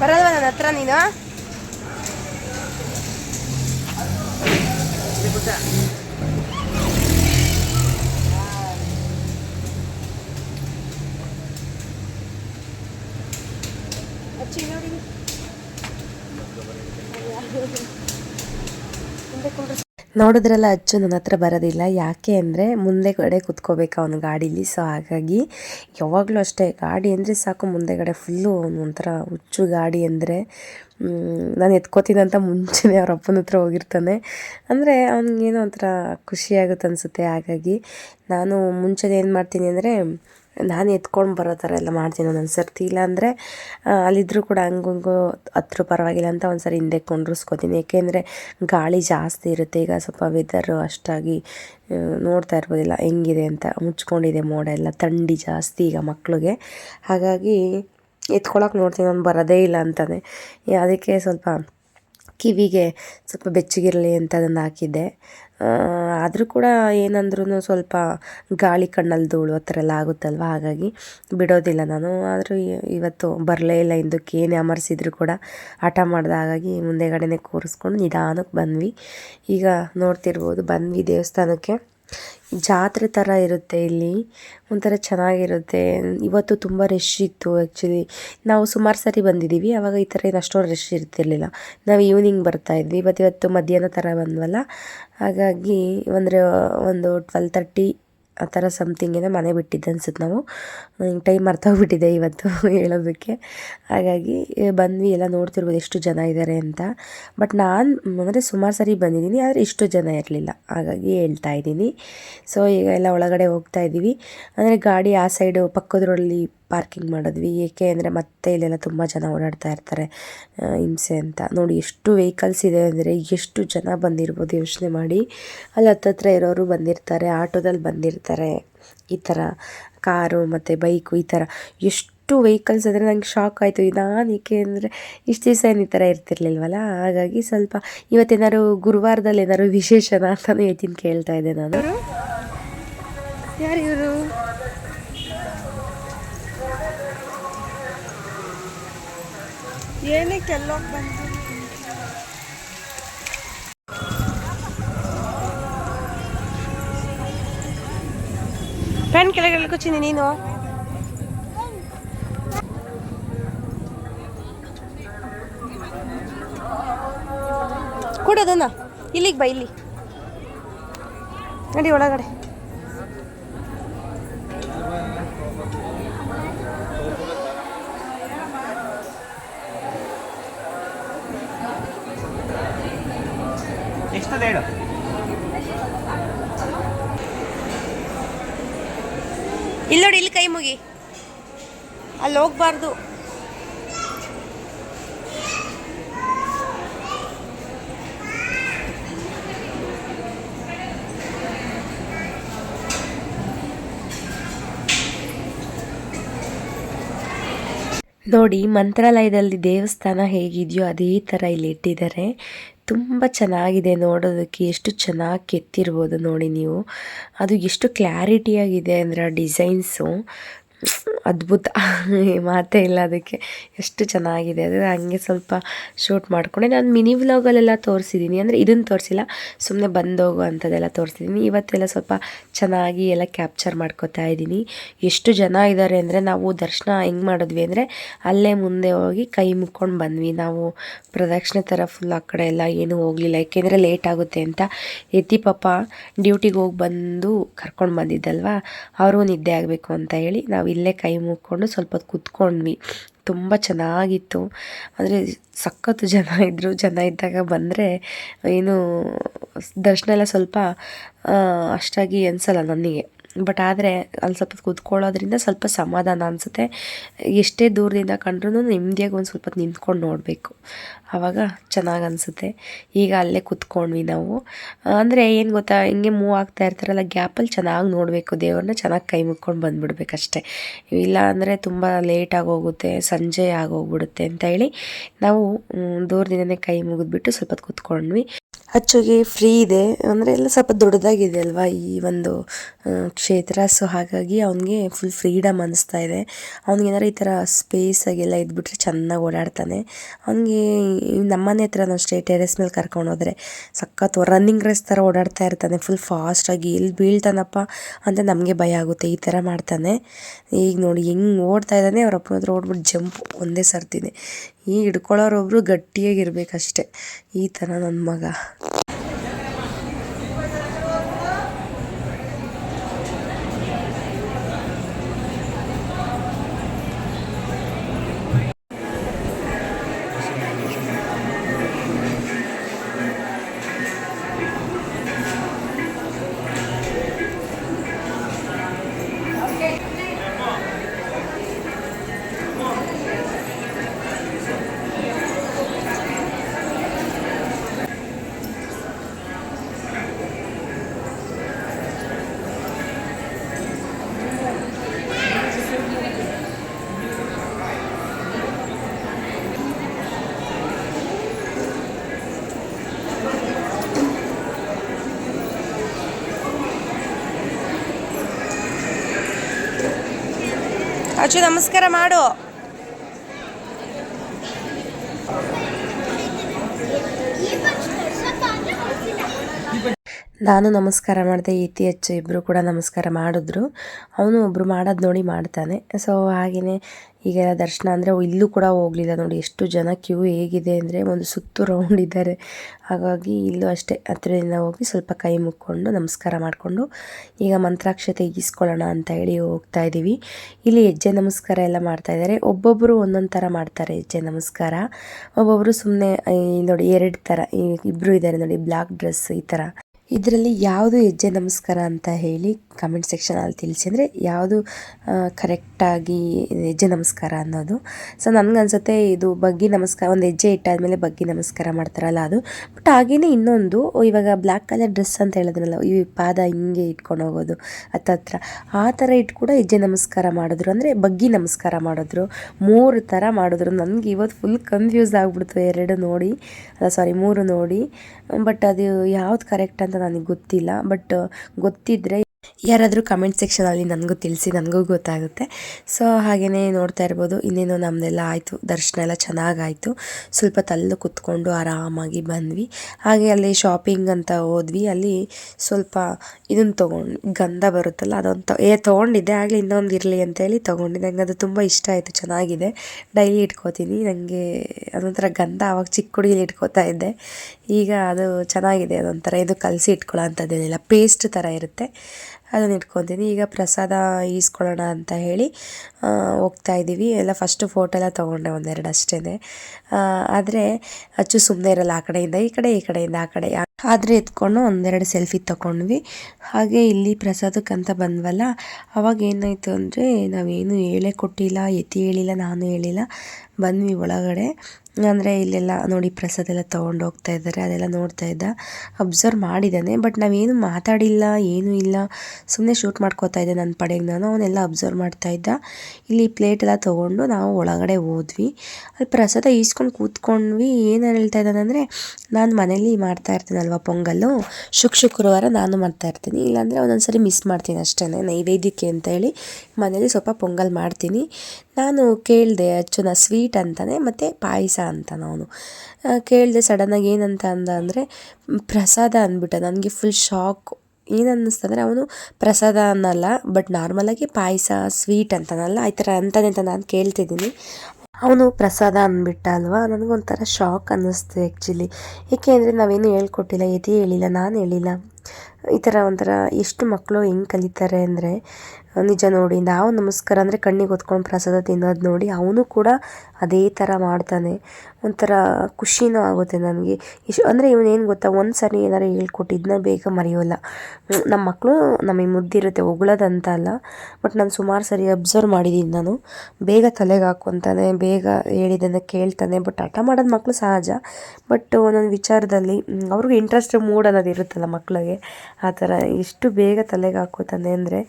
ಬರಲ್ವ ನನ್ನ ಹತ್ರ ನೀನು ನೋಡಿದ್ರಲ್ಲ ಅಚ್ಚು ನನ್ನ ಹತ್ರ ಬರೋದಿಲ್ಲ. ಯಾಕೆ ಅಂದರೆ ಮುಂದೆ ಕಡೆ ಕುತ್ಕೋಬೇಕು ಅವನ ಗಾಡೀಲಿ. ಸೊ ಹಾಗಾಗಿ ಯಾವಾಗಲೂ ಅಷ್ಟೇ. ಗಾಡಿ ಅಂದರೆ ಸಾಕು ಮುಂದೆಗಡೆ ಫುಲ್ಲು ಒಂಥರ ಹುಚ್ಚು ಗಾಡಿ ಅಂದರೆ ನಾನು ಎತ್ಕೋತೀನಿ ಅಂತ ಮುಂಚೆನೇ ಅವ್ರ ಅಪ್ಪನ ಹತ್ರ ಹೋಗಿರ್ತಾನೆ. ಅಂದರೆ ಅವ್ನಿಗೇನೋ ಒಂಥರ ಖುಷಿ ಆಗುತ್ತೆ ಅನಿಸುತ್ತೆ. ಹಾಗಾಗಿ ನಾನು ಮುಂಚೆನೇ ಏನು ಮಾಡ್ತೀನಿ ಅಂದರೆ ನಾನು ಎತ್ಕೊಂಡು ಬರೋ ಥರ ಎಲ್ಲ ಮಾಡ್ತೀನಿ ಒಂದೊಂದು ಸರ್ತಿ. ಇಲ್ಲಾಂದರೆ ಅಲ್ಲಿದ್ದರೂ ಕೂಡ ಹಂಗಂಗು ಹತ್ರ ಪರವಾಗಿಲ್ಲ ಅಂತ ಒಂದು ಸರಿ ಹಿಂದೆ ಕೊಂಡ್ರಿಸ್ಕೋತೀನಿ. ಏಕೆಂದರೆ ಗಾಳಿ ಜಾಸ್ತಿ ಇರುತ್ತೆ. ಈಗ ಸ್ವಲ್ಪ ವೆದರು ಅಷ್ಟಾಗಿ ನೋಡ್ತಾ ಇರ್ಬೋದಿಲ್ಲ. ಹೆಂಗಿದೆ ಅಂತ ಮುಚ್ಕೊಂಡಿದೆ ಮೋಡ ಎಲ್ಲ. ಥಂಡಿ ಜಾಸ್ತಿ ಈಗ ಮಕ್ಕಳಿಗೆ ಹಾಗಾಗಿ ಎತ್ಕೊಳಕ್ಕೆ ನೋಡ್ತೀನಿ. ನಾನು ಬರೋದೇ ಇಲ್ಲ ಅಂತಾನೆ ಅದಕ್ಕೆ ಸ್ವಲ್ಪ ಕಿವಿಗೆ ಸ್ವಲ್ಪ ಬೆಚ್ಚಗಿರಲಿ ಅಂತ ಅದನ್ನು ಹಾಕಿದ್ದೆ. ಆದರೂ ಕೂಡ ಏನಂದ್ರೂ ಸ್ವಲ್ಪ ಗಾಳಿ ಕಣ್ಣಲ್ಲಿ ಧೂಳು ಆ ಥರ ಎಲ್ಲ ಆಗುತ್ತಲ್ವ? ಹಾಗಾಗಿ ಬಿಡೋದಿಲ್ಲ ನಾನು. ಆದರೂ ಇವತ್ತು ಬರಲೇ ಇಲ್ಲ. ಹಿಂದಕ್ಕೆ ಏನೇ ಅಮರ್ಸಿದ್ರು ಕೂಡ ಹಠ ಮಾಡ್ದೆ. ಹಾಗಾಗಿ ಮುಂದೆಗಡೆನೆ ಕೂರಿಸ್ಕೊಂಡು ನಿಧಾನಕ್ಕೆ ಬಂದ್ವಿ. ಈಗ ನೋಡ್ತಿರ್ಬೋದು ಬಂದ್ವಿ ದೇವಸ್ಥಾನಕ್ಕೆ. ಜಾತ್ರೆ ಥರ ಇರುತ್ತೆ ಇಲ್ಲಿ. ಒಂಥರ ಚೆನ್ನಾಗಿರುತ್ತೆ. ಇವತ್ತು ತುಂಬ ರಶ್ ಇತ್ತು ಆ್ಯಕ್ಚುಲಿ ನಾವು ಸುಮಾರು ಸರಿ ಬಂದಿದ್ದೀವಿ ಆವಾಗ ಈ ಥರ ಏನು ಅಷ್ಟೊಂದು ರಶ್ ಇರ್ತಿರ್ಲಿಲ್ಲ. ನಾವು ಈವ್ನಿಂಗ್ ಬರ್ತಾ ಇದ್ವಿ. ಇವತ್ತು ಮಧ್ಯಾಹ್ನ ಥರ ಬಂದ್ವಲ್ಲ. ಹಾಗಾಗಿ ಅಂದರೆ ಒಂದು ಟ್ವೆಲ್ ತರ್ಟಿ ಆ ಥರ ಏನೋ ಮನೆ ಬಿಟ್ಟಿದ್ದೆ ಅನ್ಸುತ್ತೆ ನಾವು. ಟೈಮ್ ಮರ್ತೋಗ್ಬಿಟ್ಟಿದೆ ಇವತ್ತು ಹೇಳೋದಕ್ಕೆ. ಹಾಗಾಗಿ ಬಂದ್ವಿ, ಎಲ್ಲ ನೋಡ್ತಿರ್ಬೋದು ಎಷ್ಟು ಜನ ಇದ್ದಾರೆ ಅಂತ. ಬಟ್ ನಾನು, ಅಂದರೆ ಸುಮಾರು ಸರಿ ಬಂದಿದ್ದೀನಿ, ಆದರೆ ಇಷ್ಟು ಜನ ಇರಲಿಲ್ಲ. ಹಾಗಾಗಿ ಹೇಳ್ತಾ ಇದ್ದೀನಿ. ಸೊ ಈಗ ಎಲ್ಲ ಒಳಗಡೆ ಹೋಗ್ತಾ ಇದ್ದೀವಿ ಅಂದರೆ ಗಾಡಿ ಆ ಸೈಡು ಪಕ್ಕದ ರೋಡಲ್ಲಿ ಪಾರ್ಕಿಂಗ್ ಮಾಡಿದ್ವಿ. ಏಕೆ ಅಂದರೆ ಮತ್ತೆ ಇಲ್ಲೆಲ್ಲ ತುಂಬ ಜನ ಓಡಾಡ್ತಾ ಇರ್ತಾರೆ. ಹಿಂಸೆ ಅಂತ. ನೋಡಿ, ಎಷ್ಟು ವೆಹಿಕಲ್ಸ್ ಇದೆ ಅಂದರೆ ಎಷ್ಟು ಜನ ಬಂದಿರ್ಬೋದು ಯೋಚನೆ ಮಾಡಿ. ಅಲ್ಲಿ ಹತ್ತತ್ರ ಇರೋರು ಬಂದಿರ್ತಾರೆ, ಆಟೋದಲ್ಲಿ ಬಂದಿರ್ತಾರೆ. ಈ ಥರ ಕಾರು ಮತ್ತು ಬೈಕು ಈ ಥರ ಎಷ್ಟು ವೆಹಿಕಲ್ಸ್ ಅಂದರೆ ನಂಗೆ ಶಾಕ್ ಆಯಿತು. ನಾನು ಏಕೆ ಅಂದರೆ ಇಷ್ಟು ದಿವಸ ಏನು ಈ ಥರ ಇರ್ತಿರ್ಲಿಲ್ವಲ್ಲ? ಹಾಗಾಗಿ ಸ್ವಲ್ಪ ಇವತ್ತೇನಾದ್ರು ಗುರುವಾರದಲ್ಲಿ ಏನಾದ್ರು ವಿಶೇಷನ ಅಂತಲೂ ಹೇಳ್ತೀನಿ ಕೇಳ್ತಾ ಇದ್ದೆ ನಾನು. ಯಾರು ಇವರು? ಏನಕ್ಕೆ ಬಂದು ಫ್ಯಾನ್ ಕೆಳಗಡೆ ಕೂಚಿನಿ ನೀನು? ಕೊಡೋದನ್ನ ಇಲ್ಲಿಗೆ ಬಾ ಇಲ್ಲಿ. ನಡಿ ಒಳಗಡೆ. ಕೈ ಅಲ್ಲಿ ಹೋಗ್ಬಾರ್ದು. ನೋಡಿ ಮಂತ್ರಾಲಯದಲ್ಲಿ ದೇವಸ್ಥಾನ ಹೇಗಿದೆಯೋ ಅದೇ ಥರ ಇಲ್ಲಿ ಇಟ್ಟಿದ್ದಾರೆ. ತುಂಬ ಚೆನ್ನಾಗಿದೆ ನೋಡೋದಕ್ಕೆ ಎಷ್ಟು ಚೆನ್ನಾಗಿ ಕೆತ್ತಿರ್ಬೋದು ನೋಡಿ ನೀವು. ಅದು ಎಷ್ಟು ಕ್ಲಾರಿಟಿಯಾಗಿದೆ ಅಂದರೆ ಆ ಡಿಸೈನ್ಸು. ಅದ್ಭುತ ಮಾತೇ ಇಲ್ಲ ಅದಕ್ಕೆ. ಎಷ್ಟು ಚೆನ್ನಾಗಿದೆ. ಅದು ಹಂಗೆ ಸ್ವಲ್ಪ ಶೂಟ್ ಮಾಡಿಕೊಂಡೆ. ನಾನು ಮಿನಿ ವ್ಲಾಗಲ್ಲೆಲ್ಲ ತೋರಿಸಿದ್ದೀನಿ ಅಂದರೆ ಇದನ್ನು ತೋರಿಸಿಲ್ಲ. ಸುಮ್ಮನೆ ಬಂದೋಗೋ ಅಂಥದ್ದೆಲ್ಲ ತೋರಿಸಿದ್ದೀನಿ ಇವತ್ತೆಲ್ಲ ಸ್ವಲ್ಪ ಚೆನ್ನಾಗಿ ಎಲ್ಲ ಕ್ಯಾಪ್ಚರ್ ಮಾಡ್ಕೋತಾ ಇದ್ದೀನಿ ಎಷ್ಟು ಜನ ಇದ್ದಾರೆ ಅಂದರೆ ನಾವು ದರ್ಶನ ಹೆಂಗೆ ಮಾಡಿದ್ವಿ ಅಂದರೆ ಅಲ್ಲೇ ಮುಂದೆ ಹೋಗಿ ಕೈ ಮುಕ್ಕೊಂಡು ಬಂದ್ವಿ. ನಾವು ಪ್ರದಕ್ಷಿಣೆ ಥರ ಫುಲ್ ಆ ಕಡೆ ಎಲ್ಲ ಏನೂ ಹೋಗಲಿಲ್ಲ. ಯಾಕೆಂದರೆ ಲೇಟ್ ಆಗುತ್ತೆ ಅಂತ. ಎತ್ತಿ ಪಾಪ ಡ್ಯೂಟಿಗೆ ಹೋಗಿ ಬಂದು ಕರ್ಕೊಂಡು ಬಂದಿದ್ದಲ್ವಾ? ಅವರು ನಿದ್ದೆ ಆಗಬೇಕು ಅಂತ ಹೇಳಿ ನಾವು ಇಲ್ಲೇ ಕೈ ಮುಕ್ಕೊಂಡು ಸ್ವಲ್ಪ ಹೊತ್ತು ಕೂತ್ಕೊಂಡ್ವಿ. ತುಂಬ ಚೆನ್ನಾಗಿತ್ತು. ಅಂದರೆ ಸಖತ್ತು ಜನ ಇದ್ದರು ಜನ ಇದ್ದಾಗ ಬಂದರೆ ಏನು ದರ್ಶನ ಎಲ್ಲ ಸ್ವಲ್ಪ ಅಷ್ಟಾಗಿ ಅನಿಸಲ್ಲ ನನಗೆ. ಬಟ್ ಆದರೆ ಅಲ್ಲಿ ಸ್ವಲ್ಪ ಕೂತ್ಕೊಳ್ಳೋದ್ರಿಂದ ಸ್ವಲ್ಪ ಸಮಾಧಾನ ಅನಿಸುತ್ತೆ. ಎಷ್ಟೇ ದೂರದಿಂದ ಕಂಡ್ರೂ ನೆಮ್ಮದಿಯಾಗಿ ಒಂದು ಸ್ವಲ್ಪ ನಿಂತ್ಕೊಂಡು ನೋಡಬೇಕು. ಆವಾಗ ಚೆನ್ನಾಗಿ ಅನಿಸುತ್ತೆ. ಈಗ ಅಲ್ಲೇ ಕೂತ್ಕೊಂಡ್ವಿ ನಾವು. ಅಂದರೆ ಏನು ಗೊತ್ತಾ, ಹಿಂಗೆ ಮೂವ್ ಆಗ್ತಾ ಇರ್ತಾರಲ್ಲ ಗ್ಯಾಪಲ್ಲಿ ಚೆನ್ನಾಗಿ ನೋಡಬೇಕು ದೇವ್ರನ್ನ, ಚೆನ್ನಾಗಿ ಕೈ ಮುಕ್ಕೊಂಡು ಬಂದ್ಬಿಡ್ಬೇಕಷ್ಟೆ ಇಲ್ಲ ಅಂದರೆ ತುಂಬ ಲೇಟಾಗಿ ಹೋಗುತ್ತೆ, ಸಂಜೆ ಆಗೋಗ್ಬಿಡುತ್ತೆ ಅಂತ ಹೇಳಿ ನಾವು ದೂರದಿಂದನೇ ಕೈ ಮುಗಿದ್ಬಿಟ್ಟು ಸ್ವಲ್ಪ ಕೂತ್ಕೊಂಡ್ವಿ. ಅಚ್ಚುಗೆ ಫ್ರೀ ಇದೆ. ಅಂದರೆ ಎಲ್ಲ ಸ್ವಲ್ಪ ದೊಡ್ಡದಾಗಿದೆ ಅಲ್ವಾ ಈ ಒಂದು ಕ್ಷೇತ್ರ. ಸೊ ಹಾಗಾಗಿ ಅವನಿಗೆ ಫುಲ್ ಫ್ರೀಡಮ್ ಅನಿಸ್ತಾ ಇದೆ. ಅವ್ನಿಗೆ ಏನಾರು ಈ ಥರ ಸ್ಪೇಸಾಗೆಲ್ಲ ಇದ್ಬಿಟ್ರೆ ಚೆನ್ನಾಗಿ ಓಡಾಡ್ತಾನೆ. ಅವನಿಗೆ ನಮ್ಮನೆ ಹತ್ರನೂ ಅಷ್ಟೇ ಟೆರೆಸ್ ಮೇಲೆ ಕರ್ಕೊಂಡು ಹೋದರೆ ಸಖತ್ತು ರನ್ನಿಂಗ್ ರೇಸ್ ಥರ ಓಡಾಡ್ತಾ ಇರ್ತಾನೆ. ಫುಲ್ ಫಾಸ್ಟಾಗಿ ಎಲ್ಲಿ ಬೀಳ್ತಾನಪ್ಪ ಅಂತ ನಮಗೆ ಭಯ ಆಗುತ್ತೆ. ಈ ಥರ ಮಾಡ್ತಾನೆ. ಈಗ ನೋಡಿ, ಹೆಂಗೆ ಓಡ್ತಾ ಇದ್ದಾನೆ, ಅವ್ರ ಅಪ್ಪನ ಹತ್ರ ಓಡ್ಬಿಟ್ಟು ಜಂಪ್ ಒಂದೇ ಸರ್ತಿನೇ ಈಗ ಹಿಡ್ಕೊಳ್ಳೋರೊಬ್ರು ಗಟ್ಟಿಯಾಗಿರ್ಬೇಕಷ್ಟೆ. ಈ ಥರ ನನ್ನ ಮಗ. ಅಚ್ಚು ನಮಸ್ಕಾರ ಮಾಡು. ನಾನು ನಮಸ್ಕಾರ ಮಾಡಿದೆ ಇತಿ ಹೆಚ್ಚು ಇಬ್ಬರು ಕೂಡ ನಮಸ್ಕಾರ ಮಾಡಿದ್ರು. ಅವನು ಒಬ್ಬರು ಮಾಡೋದು ನೋಡಿ ಮಾಡ್ತಾನೆ. ಸೊ ಹಾಗೆಯೇ ಈಗ ದರ್ಶನ ಅಂದರೆ ಇಲ್ಲೂ ಕೂಡ ಹೋಗಲಿಲ್ಲ ನೋಡಿ. ಎಷ್ಟು ಜನ ಕ್ಯೂ ಹೇಗಿದೆ ಅಂದರೆ ಒಂದು ಸುತ್ತು ರೌಂಡ್ ಇದ್ದಾರೆ. ಹಾಗಾಗಿ ಇಲ್ಲೂ ಅಷ್ಟೇ ಹತ್ರದಿಂದ ಹೋಗಿ ಸ್ವಲ್ಪ ಕೈ ಮುಕ್ಕೊಂಡು ನಮಸ್ಕಾರ ಮಾಡಿಕೊಂಡು ಈಗ ಮಂತ್ರಾಕ್ಷತೆ ಈಸ್ಕೊಳ್ಳೋಣ ಅಂತ ಹೇಳಿ ಹೋಗ್ತಾ ಇದ್ದೀವಿ ಇಲ್ಲಿ ಹೆಜ್ಜೆ ನಮಸ್ಕಾರ ಎಲ್ಲ ಮಾಡ್ತಾ ಇದ್ದಾರೆ. ಒಬ್ಬೊಬ್ಬರು ಒಂದೊಂದು ಥರ ಮಾಡ್ತಾರೆ ಹೆಜ್ಜೆ ನಮಸ್ಕಾರ. ಒಬ್ಬೊಬ್ಬರು ಸುಮ್ಮನೆ ನೋಡಿ ಎರಡು ಥರ ಇಬ್ಬರು ಇದ್ದಾರೆ ನೋಡಿ, ಬ್ಲಾಕ್ ಡ್ರೆಸ್ ಈ ಥರ ಇದರಲ್ಲಿ ಯಾವುದು ಹೆಜ್ಜೆ ನಮಸ್ಕಾರ ಅಂತ ಹೇಳಿ ಕಮೆಂಟ್ ಸೆಕ್ಷನಲ್ಲಿ ತಿಳಿಸಿ ಅಂದರೆ ಯಾವುದು ಕರೆಕ್ಟಾಗಿ ಹೆಜ್ಜೆ ನಮಸ್ಕಾರ ಅನ್ನೋದು. ಸೊ ನನಗನ್ಸುತ್ತೆ ಇದು ಬಗ್ಗಿ ನಮಸ್ಕಾರ, ಒಂದು ಹೆಜ್ಜೆ ಇಟ್ಟಾದಮೇಲೆ ಬಗ್ಗಿ ನಮಸ್ಕಾರ ಮಾಡ್ತಾರಲ್ಲ ಅದು. ಬಟ್ ಹಾಗೆಯೇ ಇನ್ನೊಂದು ಇವಾಗ ಬ್ಲ್ಯಾಕ್ ಕಲರ್ ಡ್ರೆಸ್ ಅಂತ ಹೇಳಿದ್ರಲ್ಲ, ಈ ಪಾದ ಹಿಂಗೆ ಇಟ್ಕೊಂಡು ಹೋಗೋದು ಹತ್ತತ್ರ ಆ ಥರ ಇಟ್ಟು ಕೂಡ ಹೆಜ್ಜೆ ನಮಸ್ಕಾರ ಮಾಡಿದ್ರು. ಅಂದರೆ ಬಗ್ಗಿ ನಮಸ್ಕಾರ ಮಾಡಿದ್ರು, ಮೂರು ಥರ ಮಾಡಿದ್ರು. ನನಗೆ ಇವತ್ತು ಫುಲ್ ಕನ್ಫ್ಯೂಸ್ ಆಗಿಬಿಡ್ತು ಎರಡು ನೋಡಿ ಸಾರಿ ಮೂರು ನೋಡಿ. ಬಟ್ ಅದು ಯಾವ್ದು ಕರೆಕ್ಟ್ ಅಂತ ನನಗೆ ಗೊತ್ತಿಲ್ಲ. ಬಟ್ ಗೊತ್ತಿದ್ದರೆ ಯಾರಾದರೂ ಕಮೆಂಟ್ ಸೆಕ್ಷನಲ್ಲಿ ನನಗೂ ತಿಳಿಸಿ, ನನಗೂ ಗೊತ್ತಾಗುತ್ತೆ. ಸೊ ಹಾಗೆಯೇ ನೋಡ್ತಾ ಇರ್ಬೋದು. ಇನ್ನೇನು ನಮ್ಮದೆಲ್ಲ ಆಯಿತು, ದರ್ಶನ ಎಲ್ಲ ಚೆನ್ನಾಗಾಯಿತು. ಸ್ವಲ್ಪ ತಲ್ಲು ಕುತ್ಕೊಂಡು ಆರಾಮಾಗಿ ಬಂದ್ವಿ. ಹಾಗೆ ಅಲ್ಲಿ ಶಾಪಿಂಗ್ ಅಂತ ಹೋದ್ವಿ. ಅಲ್ಲಿ ಸ್ವಲ್ಪ ಇದನ್ನು ತೊಗೊಂಡು, ಗಂಧ ಬರುತ್ತಲ್ಲ, ಅದೊಂದು ಏ, ತೊಗೊಂಡಿದ್ದೆ. ಆಗಲಿ ಇನ್ನೊಂದು ಇರಲಿ ಅಂತೇಳಿ ತೊಗೊಂಡಿದ್ದೆ. ನಂಗೆ ಅದು ತುಂಬ ಇಷ್ಟ ಆಯಿತು, ಚೆನ್ನಾಗಿದೆ. ಡೈಲಿ ಇಟ್ಕೋತೀನಿ. ನನಗೆ ಅದೊಂಥರ ಗಂಧ ಆವಾಗ ಚಿಕ್ಕ ಹುಡುಗಿಲಿ ಇಟ್ಕೋತಾ ಇದ್ದೆ. ಈಗ ಅದು ಚೆನ್ನಾಗಿದೆ, ಅದೊಂಥರ ಇದು ಕಲಸಿ ಇಟ್ಕೊಳ್ಳೋ ಅಂಥದ್ದೇನಿಲ್ಲ. ಪೇಸ್ಟ್ ಥರ ಇರುತ್ತೆ. ಅದನ್ನು ಇಟ್ಕೊತೀನಿ. ಈಗ ಪ್ರಸಾದ ಈಸ್ಕೊಳ್ಳೋಣ ಅಂತ ಹೇಳಿ ಹೋಗ್ತಾ ಇದ್ದೀವಿ. ಎಲ್ಲ ಫಸ್ಟು ಫೋಟೋ ಎಲ್ಲ ತೊಗೊಂಡೆ ಒಂದೆರಡು ಅಷ್ಟೇ ಆದರೆ ಅಚ್ಚು ಸುಮ್ಮನೆ ಇರಲ್ಲ, ಆ ಕಡೆಯಿಂದ ಈ ಕಡೆ, ಈ ಕಡೆಯಿಂದ ಆ ಕಡೆ. ಆದರೆ ಎತ್ಕೊಂಡು ಒಂದೆರಡು ಸೆಲ್ಫಿ ತೊಗೊಂಡ್ವಿ. ಹಾಗೆ ಇಲ್ಲಿ ಪ್ರಸಾದಕ್ಕಂತ ಬಂದ್ವಲ್ಲ, ಅವಾಗ ಏನಾಯಿತು ಅಂದರೆ ನಾವೇನು ಹೇಳೇ ಕೊಟ್ಟಿಲ್ಲ, ಎತ್ತಿ ಹೇಳಿಲ್ಲ, ನಾನು ಹೇಳಿಲ್ಲ. ಬಂದ್ವಿ ಒಳಗಡೆ. ಅಂದರೆ ಇಲ್ಲೆಲ್ಲ ನೋಡಿ ಪ್ರಸಾದ ಎಲ್ಲ ತೊಗೊಂಡು ಹೋಗ್ತಾ ಇದ್ದಾರೆ, ಅದೆಲ್ಲ ನೋಡ್ತಾ ಇದ್ದ. ಅಬ್ಸರ್ವ್ ಮಾಡಿದ್ದಾನೆ ಬಟ್ ನಾವೇನು ಮಾತಾಡಿಲ್ಲ, ಏನೂ ಇಲ್ಲ. ಸುಮ್ಮನೆ ಶೂಟ್ ಮಾಡ್ಕೋತಾ ಇದ್ದೆ ನನ್ನ ಪಡೆಗೆ ನಾನು ಅವನ್ನೆಲ್ಲ ಅಬ್ಸರ್ವ್ ಮಾಡ್ತಾ ಇದ್ದ. ಇಲ್ಲಿ ಪ್ಲೇಟ್ ಎಲ್ಲ ತೊಗೊಂಡು ನಾವು ಒಳಗಡೆ ಹೋದ್ವಿ. ಅಲ್ಲಿ ಪ್ರಸಾದ ಈಸ್ಕೊಂಡು ಕೂತ್ಕೊಂಡ್ವಿ. ಏನು ಹೇಳ್ತಾ ಇದ್ದಾನೆ ಅಂದರೆ, ನಾನು ಮನೇಲಿ ಮಾಡ್ತಾ ಇರ್ತೀನಲ್ವ ಪೊಂಗಲ್ಲು? ಶುಕ್ ಶುಕ್ರವಾರ ನಾನು ಮಾಡ್ತಾ ಇರ್ತೀನಿ. ಇಲ್ಲಾಂದರೆ ಒಂದೊಂದ್ಸರಿ ಮಿಸ್ ಮಾಡ್ತೀನಿ ಅಷ್ಟೇ ನೈವೇದ್ಯಕ್ಕೆ ಅಂತ ಹೇಳಿ ಮನೇಲಿ ಸ್ವಲ್ಪ ಪೊಂಗಲ್ ಮಾಡ್ತೀನಿ. ನಾನು ಕೇಳಿದೆ ಅಚ್ಚುನ ಸ್ವೀಟ್ ಅಂತಾನೆ ಮತ್ತು ಪಾಯಸ ಅಂತಾನೆ ಅವನು. ಕೇಳಿದೆ ಸಡನ್ನಾಗಿ ಏನಂತ ಅಂದ ಅಂದರೆ ಪ್ರಸಾದ ಅಂದ್ಬಿಟ್ಟ. ನನಗೆ ಫುಲ್ ಶಾಕ್ ಏನನ್ನಿಸ್ತಂದರೆ ಅವನು ಪ್ರಸಾದ ಅನ್ನಲ್ಲ ಬಟ್ ನಾರ್ಮಲಾಗಿ ಪಾಯಸ ಸ್ವೀಟ್ ಅಂತಾನಲ್ಲ ಈ ಥರ ಅಂತಾನೆ ಅಂತ ನಾನು ಕೇಳ್ತಿದ್ದೀನಿ. ಅವನು ಪ್ರಸಾದ ಅಂದ್ಬಿಟ್ಟ ಅಲ್ವಾ? ನನಗೊಂಥರ ಶಾಕ್ ಅನ್ನಿಸ್ತು ಆ್ಯಕ್ಚುಲಿ ಏಕೆ ಅಂದರೆ ನಾವೇನು ಹೇಳ್ಕೊಟ್ಟಿಲ್ಲ ಎದೇ ಹೇಳಿಲ್ಲ, ನಾನು ಹೇಳಿಲ್ಲ. ಈ ಥರ ಒಂಥರ ಎಷ್ಟು ಮಕ್ಕಳು ಹೆಂಗೆ ಕಲಿತಾರೆ ಅಂದರೆ, ನಿಜ ನೋಡಿ, ನಾವು ನಮಸ್ಕಾರ ಅಂದರೆ ಕಣ್ಣಿಗೆ ಹೊತ್ಕೊಂಡು ಪ್ರಸಾದ ತಿನ್ನೋದು ನೋಡಿ ಅವನು ಕೂಡ ಅದೇ ಥರ ಮಾಡ್ತಾನೆ. ಒಂಥರ ಖುಷಿನೂ ಆಗುತ್ತೆ ನನಗೆ. ಇಶ್, ಅಂದರೆ ಇವನೇನು ಗೊತ್ತಾ ಒಂದು ಸರಿ ಏನಾರು ಹೇಳ್ಕೊಟ್ಟಿದ್ದನ್ನ ಬೇಗ ಮರೆಯೋಲ್ಲ. ನಮ್ಮ ಮಕ್ಕಳು ನಮಗೆ ಮುದ್ದಿರುತ್ತೆ, ಹೊಗಳೋದಂತ ಅಲ್ಲ. ಬಟ್ ನಾನು ಸುಮಾರು ಸರಿ ಅಬ್ಸರ್ವ್ ಮಾಡಿದ್ದೀನಿ ನಾನು. ಬೇಗ ತಲೆಗೆ ಹಾಕ್ಕೊತಾನೆ, ಬೇಗ ಹೇಳಿದ್ದನ್ನು ಕೇಳ್ತಾನೆ. ಬಟ್ ಹಠ ಮಾಡೋದು ಮಕ್ಕಳು ಸಹಜ. ಬಟ್ ಒಂದೊಂದು ವಿಚಾರದಲ್ಲಿ ಅವ್ರಿಗೂ ಇಂಟ್ರೆಸ್ಟ್ ಮೂಡ್ ಅನ್ನೋದು ಇರುತ್ತಲ್ಲ ಮಕ್ಕಳಿಗೆ ಆ ಥರ ಎಷ್ಟು ಬೇಗ ತಲೆಗೆ ಹಾಕ್ಕೋತಾನೆ ಅಂದರೆ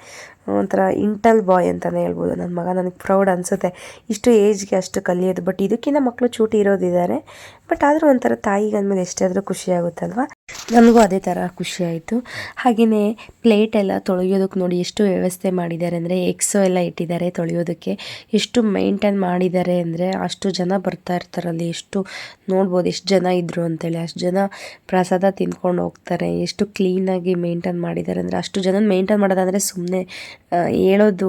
ಒಂಥರ ಇಂಟಲ್ ಬಾಯ್ ಅಂತಲೇ ಹೇಳ್ಬೋದು. ನನ್ನ ಮಗ ನನಗೆ ಪ್ರೌಡ್ ಅನಿಸುತ್ತೆ. ಇಷ್ಟು ಏಜ್ಗೆ ಅಷ್ಟು ಕಲಿಯೋದು. ಬಟ್ ಇದಕ್ಕಿಂತ ಮಕ್ಕಳು ಚೂಟಿ ಇರೋದಿದ್ದಾರೆ. ಬಟ್ ಆದರೂ ಒಂಥರ ತಾಯಿಗೆ ಅಂದಮೇಲೆ ಎಷ್ಟೇ ಆದರೂ ಖುಷಿ ನನಗೂ ಅದೇ ಥರ ಖುಷಿ ಆಯಿತು. ಹಾಗೆಯೇ ಪ್ಲೇಟ್ ಎಲ್ಲ ತೊಳೆಯೋದಕ್ಕೆ ನೋಡಿ ಎಷ್ಟು ವ್ಯವಸ್ಥೆ ಮಾಡಿದ್ದಾರೆ ಅಂದರೆ ಎಕ್ಸೋ ಎಲ್ಲ ಇಟ್ಟಿದ್ದಾರೆ ತೊಳೆಯೋದಕ್ಕೆ. ಎಷ್ಟು ಮೈಂಟೈನ್ ಮಾಡಿದ್ದಾರೆ ಅಂದರೆ ಅಷ್ಟು ಜನ ಬರ್ತಾ ಇರ್ತಾರಲ್ಲಿ ಎಷ್ಟು ನೋಡ್ಬೋದು ಎಷ್ಟು ಜನ ಇದ್ದರು ಅಂತೇಳಿ. ಅಷ್ಟು ಜನ ಪ್ರಸಾದ ತಿನ್ಕೊಂಡು ಹೋಗ್ತಾರೆ. ಎಷ್ಟು ಕ್ಲೀನಾಗಿ ಮೇಂಟೈನ್ ಮಾಡಿದ್ದಾರೆ ಅಂದರೆ ಅಷ್ಟು ಜನ ಮೇಂಟೈನ್ ಮಾಡೋದಂದರೆ ಸುಮ್ಮನೆ ಹೇಳೋದು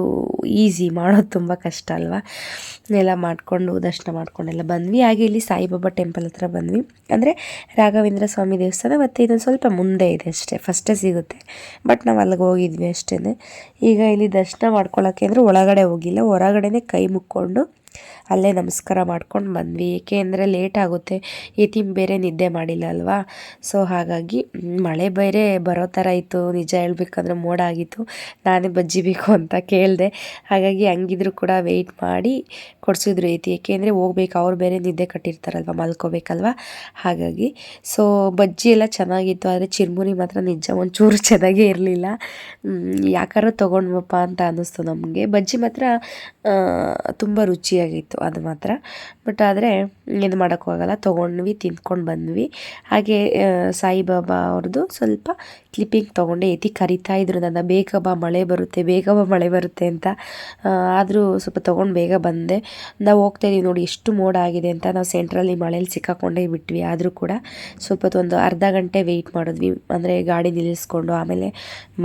ಈಸಿ ಮಾಡೋದು ತುಂಬ ಕಷ್ಟ ಅಲ್ವಾ? ಎಲ್ಲ ಮಾಡಿಕೊಂಡು ದರ್ಶನ ಮಾಡ್ಕೊಂಡೆಲ್ಲ ಬಂದ್ವಿ. ಹಾಗೆ ಇಲ್ಲಿ ಸಾಯಿಬಾಬಾ ಟೆಂಪಲ್ ಹತ್ರ ಬಂದ್ವಿ. ಅಂದರೆ ರಾಘವೇಂದ್ರ ಸ್ವಾಮಿ ದೇವಸ್ಥಾನ, ಮತ್ತು ಇದೊಂದು ಸ್ವಲ್ಪ ಮುಂದೆ ಇದೆ ಅಷ್ಟೇ. ಫಸ್ಟೇ ಸಿಗುತ್ತೆ. ಬಟ್ ನಾವು ಅಲ್ಲಿಗೆ ಹೋಗಿದ್ವಿ ಅಷ್ಟೇ ಈಗ ಇಲ್ಲಿ ದರ್ಶನ ಮಾಡ್ಕೊಳ್ಳೋಕ್ಕೆ ಅಂದರೆ ಒಳಗಡೆ ಹೋಗಿಲ್ಲ. ಹೊರಗಡೆನೇ ಕೈ ಮುಕ್ಕೊಂಡು ಅಲ್ಲೇ ನಮಸ್ಕಾರ ಮಾಡ್ಕೊಂಡು ಬಂದ್ವಿ. ಏಕೆ ಅಂದರೆ ಲೇಟ್ ಆಗುತ್ತೆ. ಯತೀಮ್ ಬೇರೆ ನಿದ್ದೆ ಮಾಡಿಲ್ಲ ಅಲ್ವಾ? ಸೊ ಹಾಗಾಗಿ ಮಳೆ ಬೇರೆ ಬರೋ ಥರ ಇತ್ತು. ನಿಜ ಹೇಳ್ಬೇಕಂದ್ರೆ ಮೋಡ ಆಗಿತ್ತು. ನಾನೇ ಬಜ್ಜಿ ಬೇಕು ಅಂತ ಕೇಳಿದೆ. ಹಾಗಾಗಿ ಹಂಗಿದ್ರು ಕೂಡ ವೆಯ್ಟ್ ಮಾಡಿ ಕೊಡಿಸಿದ್ರು ಐತಿ ಏಕೆಂದರೆ ಹೋಗ್ಬೇಕು. ಅವ್ರು ಬೇರೆ ನಿದ್ದೆ ಕಟ್ಟಿರ್ತಾರಲ್ವ? ಮಲ್ಕೋಬೇಕಲ್ವ? ಹಾಗಾಗಿ ಸೊ ಬಜ್ಜಿ ಎಲ್ಲ ಚೆನ್ನಾಗಿತ್ತು. ಆದರೆ ಚಿರ್ಮುರಿ ಮಾತ್ರ ನಿಜ ಒಂಚೂರು ಚೆನ್ನಾಗೇ ಇರಲಿಲ್ಲ. ಯಾಕಾದ್ರೂ ತೊಗೊಂಡ್ವಪ್ಪ ಅಂತ ಅನ್ನಿಸ್ತು ನಮಗೆ. ಬಜ್ಜಿ ಮಾತ್ರ ತುಂಬ ರುಚಿಯಾಗಿತ್ತು. ಅದು ಮಾತ್ರ. ಬಟ್ ಆದರೆ ಏನು ಮಾಡೋಕ್ಕಾಗಲ್ಲ ತೊಗೊಂಡ್ವಿ, ತಿಂದ್ಕೊಂಡು ಬಂದ್ವಿ. ಹಾಗೆ ಸಾಯಿಬಾಬಾ ಅವ್ರದ್ದು ಸ್ವಲ್ಪ ಕ್ಲಿಪ್ಪಿಂಗ್ ತೊಗೊಂಡೆ. ಎತ್ತಿ ಕರಿತಾ ಇದ್ರು, ನನ್ನ ಬೇಗ ಬಾ, ಮಳೆ ಬರುತ್ತೆ, ಬೇಗ ಬಾ, ಮಳೆ ಬರುತ್ತೆ ಅಂತ. ಆದರೂ ಸ್ವಲ್ಪ ತೊಗೊಂಡು ಬೇಗ ಬಂದೆ. ನಾವು ಹೋಗ್ತಾ ಇದ್ದೀವಿ ನೋಡಿ, ಎಷ್ಟು ಮೋಡ ಆಗಿದೆ ಅಂತ. ನಾವು ಸೆಂಟ್ರಲ್ಲಿ ಮಳೆಯಲ್ಲಿ ಸಿಕ್ಕಾಕೊಂಡೇ ಬಿಟ್ವಿ, ಆದರೂ ಕೂಡ. ಸ್ವಲ್ಪ ಒಂದು ಅರ್ಧ ಗಂಟೆ ವೆಯ್ಟ್ ಮಾಡಿದ್ವಿ. ಅಂದರೆ ಗಾಡಿ ನಿಲ್ಲಿಸ್ಕೊಂಡು ಆಮೇಲೆ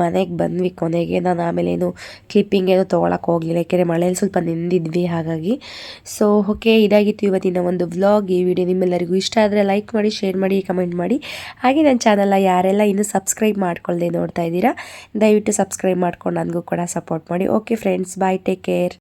ಮನೆಗೆ ಬಂದ್ವಿ ಕೊನೆಗೆ. ನಾನು ಆಮೇಲೆ ಏನು ಕ್ಲಿಪ್ಪಿಂಗ್ ಏನು ತೊಗೊಳಕ್ಕೆ ಹೋಗಲಿಲ್ಲ. ಯಾಕೆಂದರೆ ಮಳೆಯಲ್ಲಿ ಸ್ವಲ್ಪ ನೆಂದಿದ್ವಿ, ಹಾಗಾಗಿ. ಸೊ ಓಕೆ ಇದಾಗಿತ್ತು ಇವತ್ತಿನ ಒಂದು ವ್ಲಾಗ್ ಈ ವಿಡಿಯೋ ನಿಮ್ಮೆಲ್ಲರಿಗೂ ಇಷ್ಟ ಆದರೆ ಲೈಕ್ ಮಾಡಿ ಶೇರ್ ಮಾಡಿ ಕಮೆಂಟ್ ಮಾಡಿ. ಹಾಗೆ ನನ್ನ ಚಾನಲ್ನ ಯಾರೆಲ್ಲ ಇನ್ನೂ ಸಬ್ಸ್ಕ್ರೈಬ್ ಮಾಡ್ಕೊಳ್ಳದೆ ನೋಡ್ತಾ ಇದ್ದೀರಾ, ದಯವಿಟ್ಟು ಸಬ್ಸ್ಕ್ರೈಬ್ ಮಾಡ್ಕೊಂಡು ನನಗೂ ಕೂಡ ಸಪೋರ್ಟ್ ಮಾಡಿ. Okay friends bye take care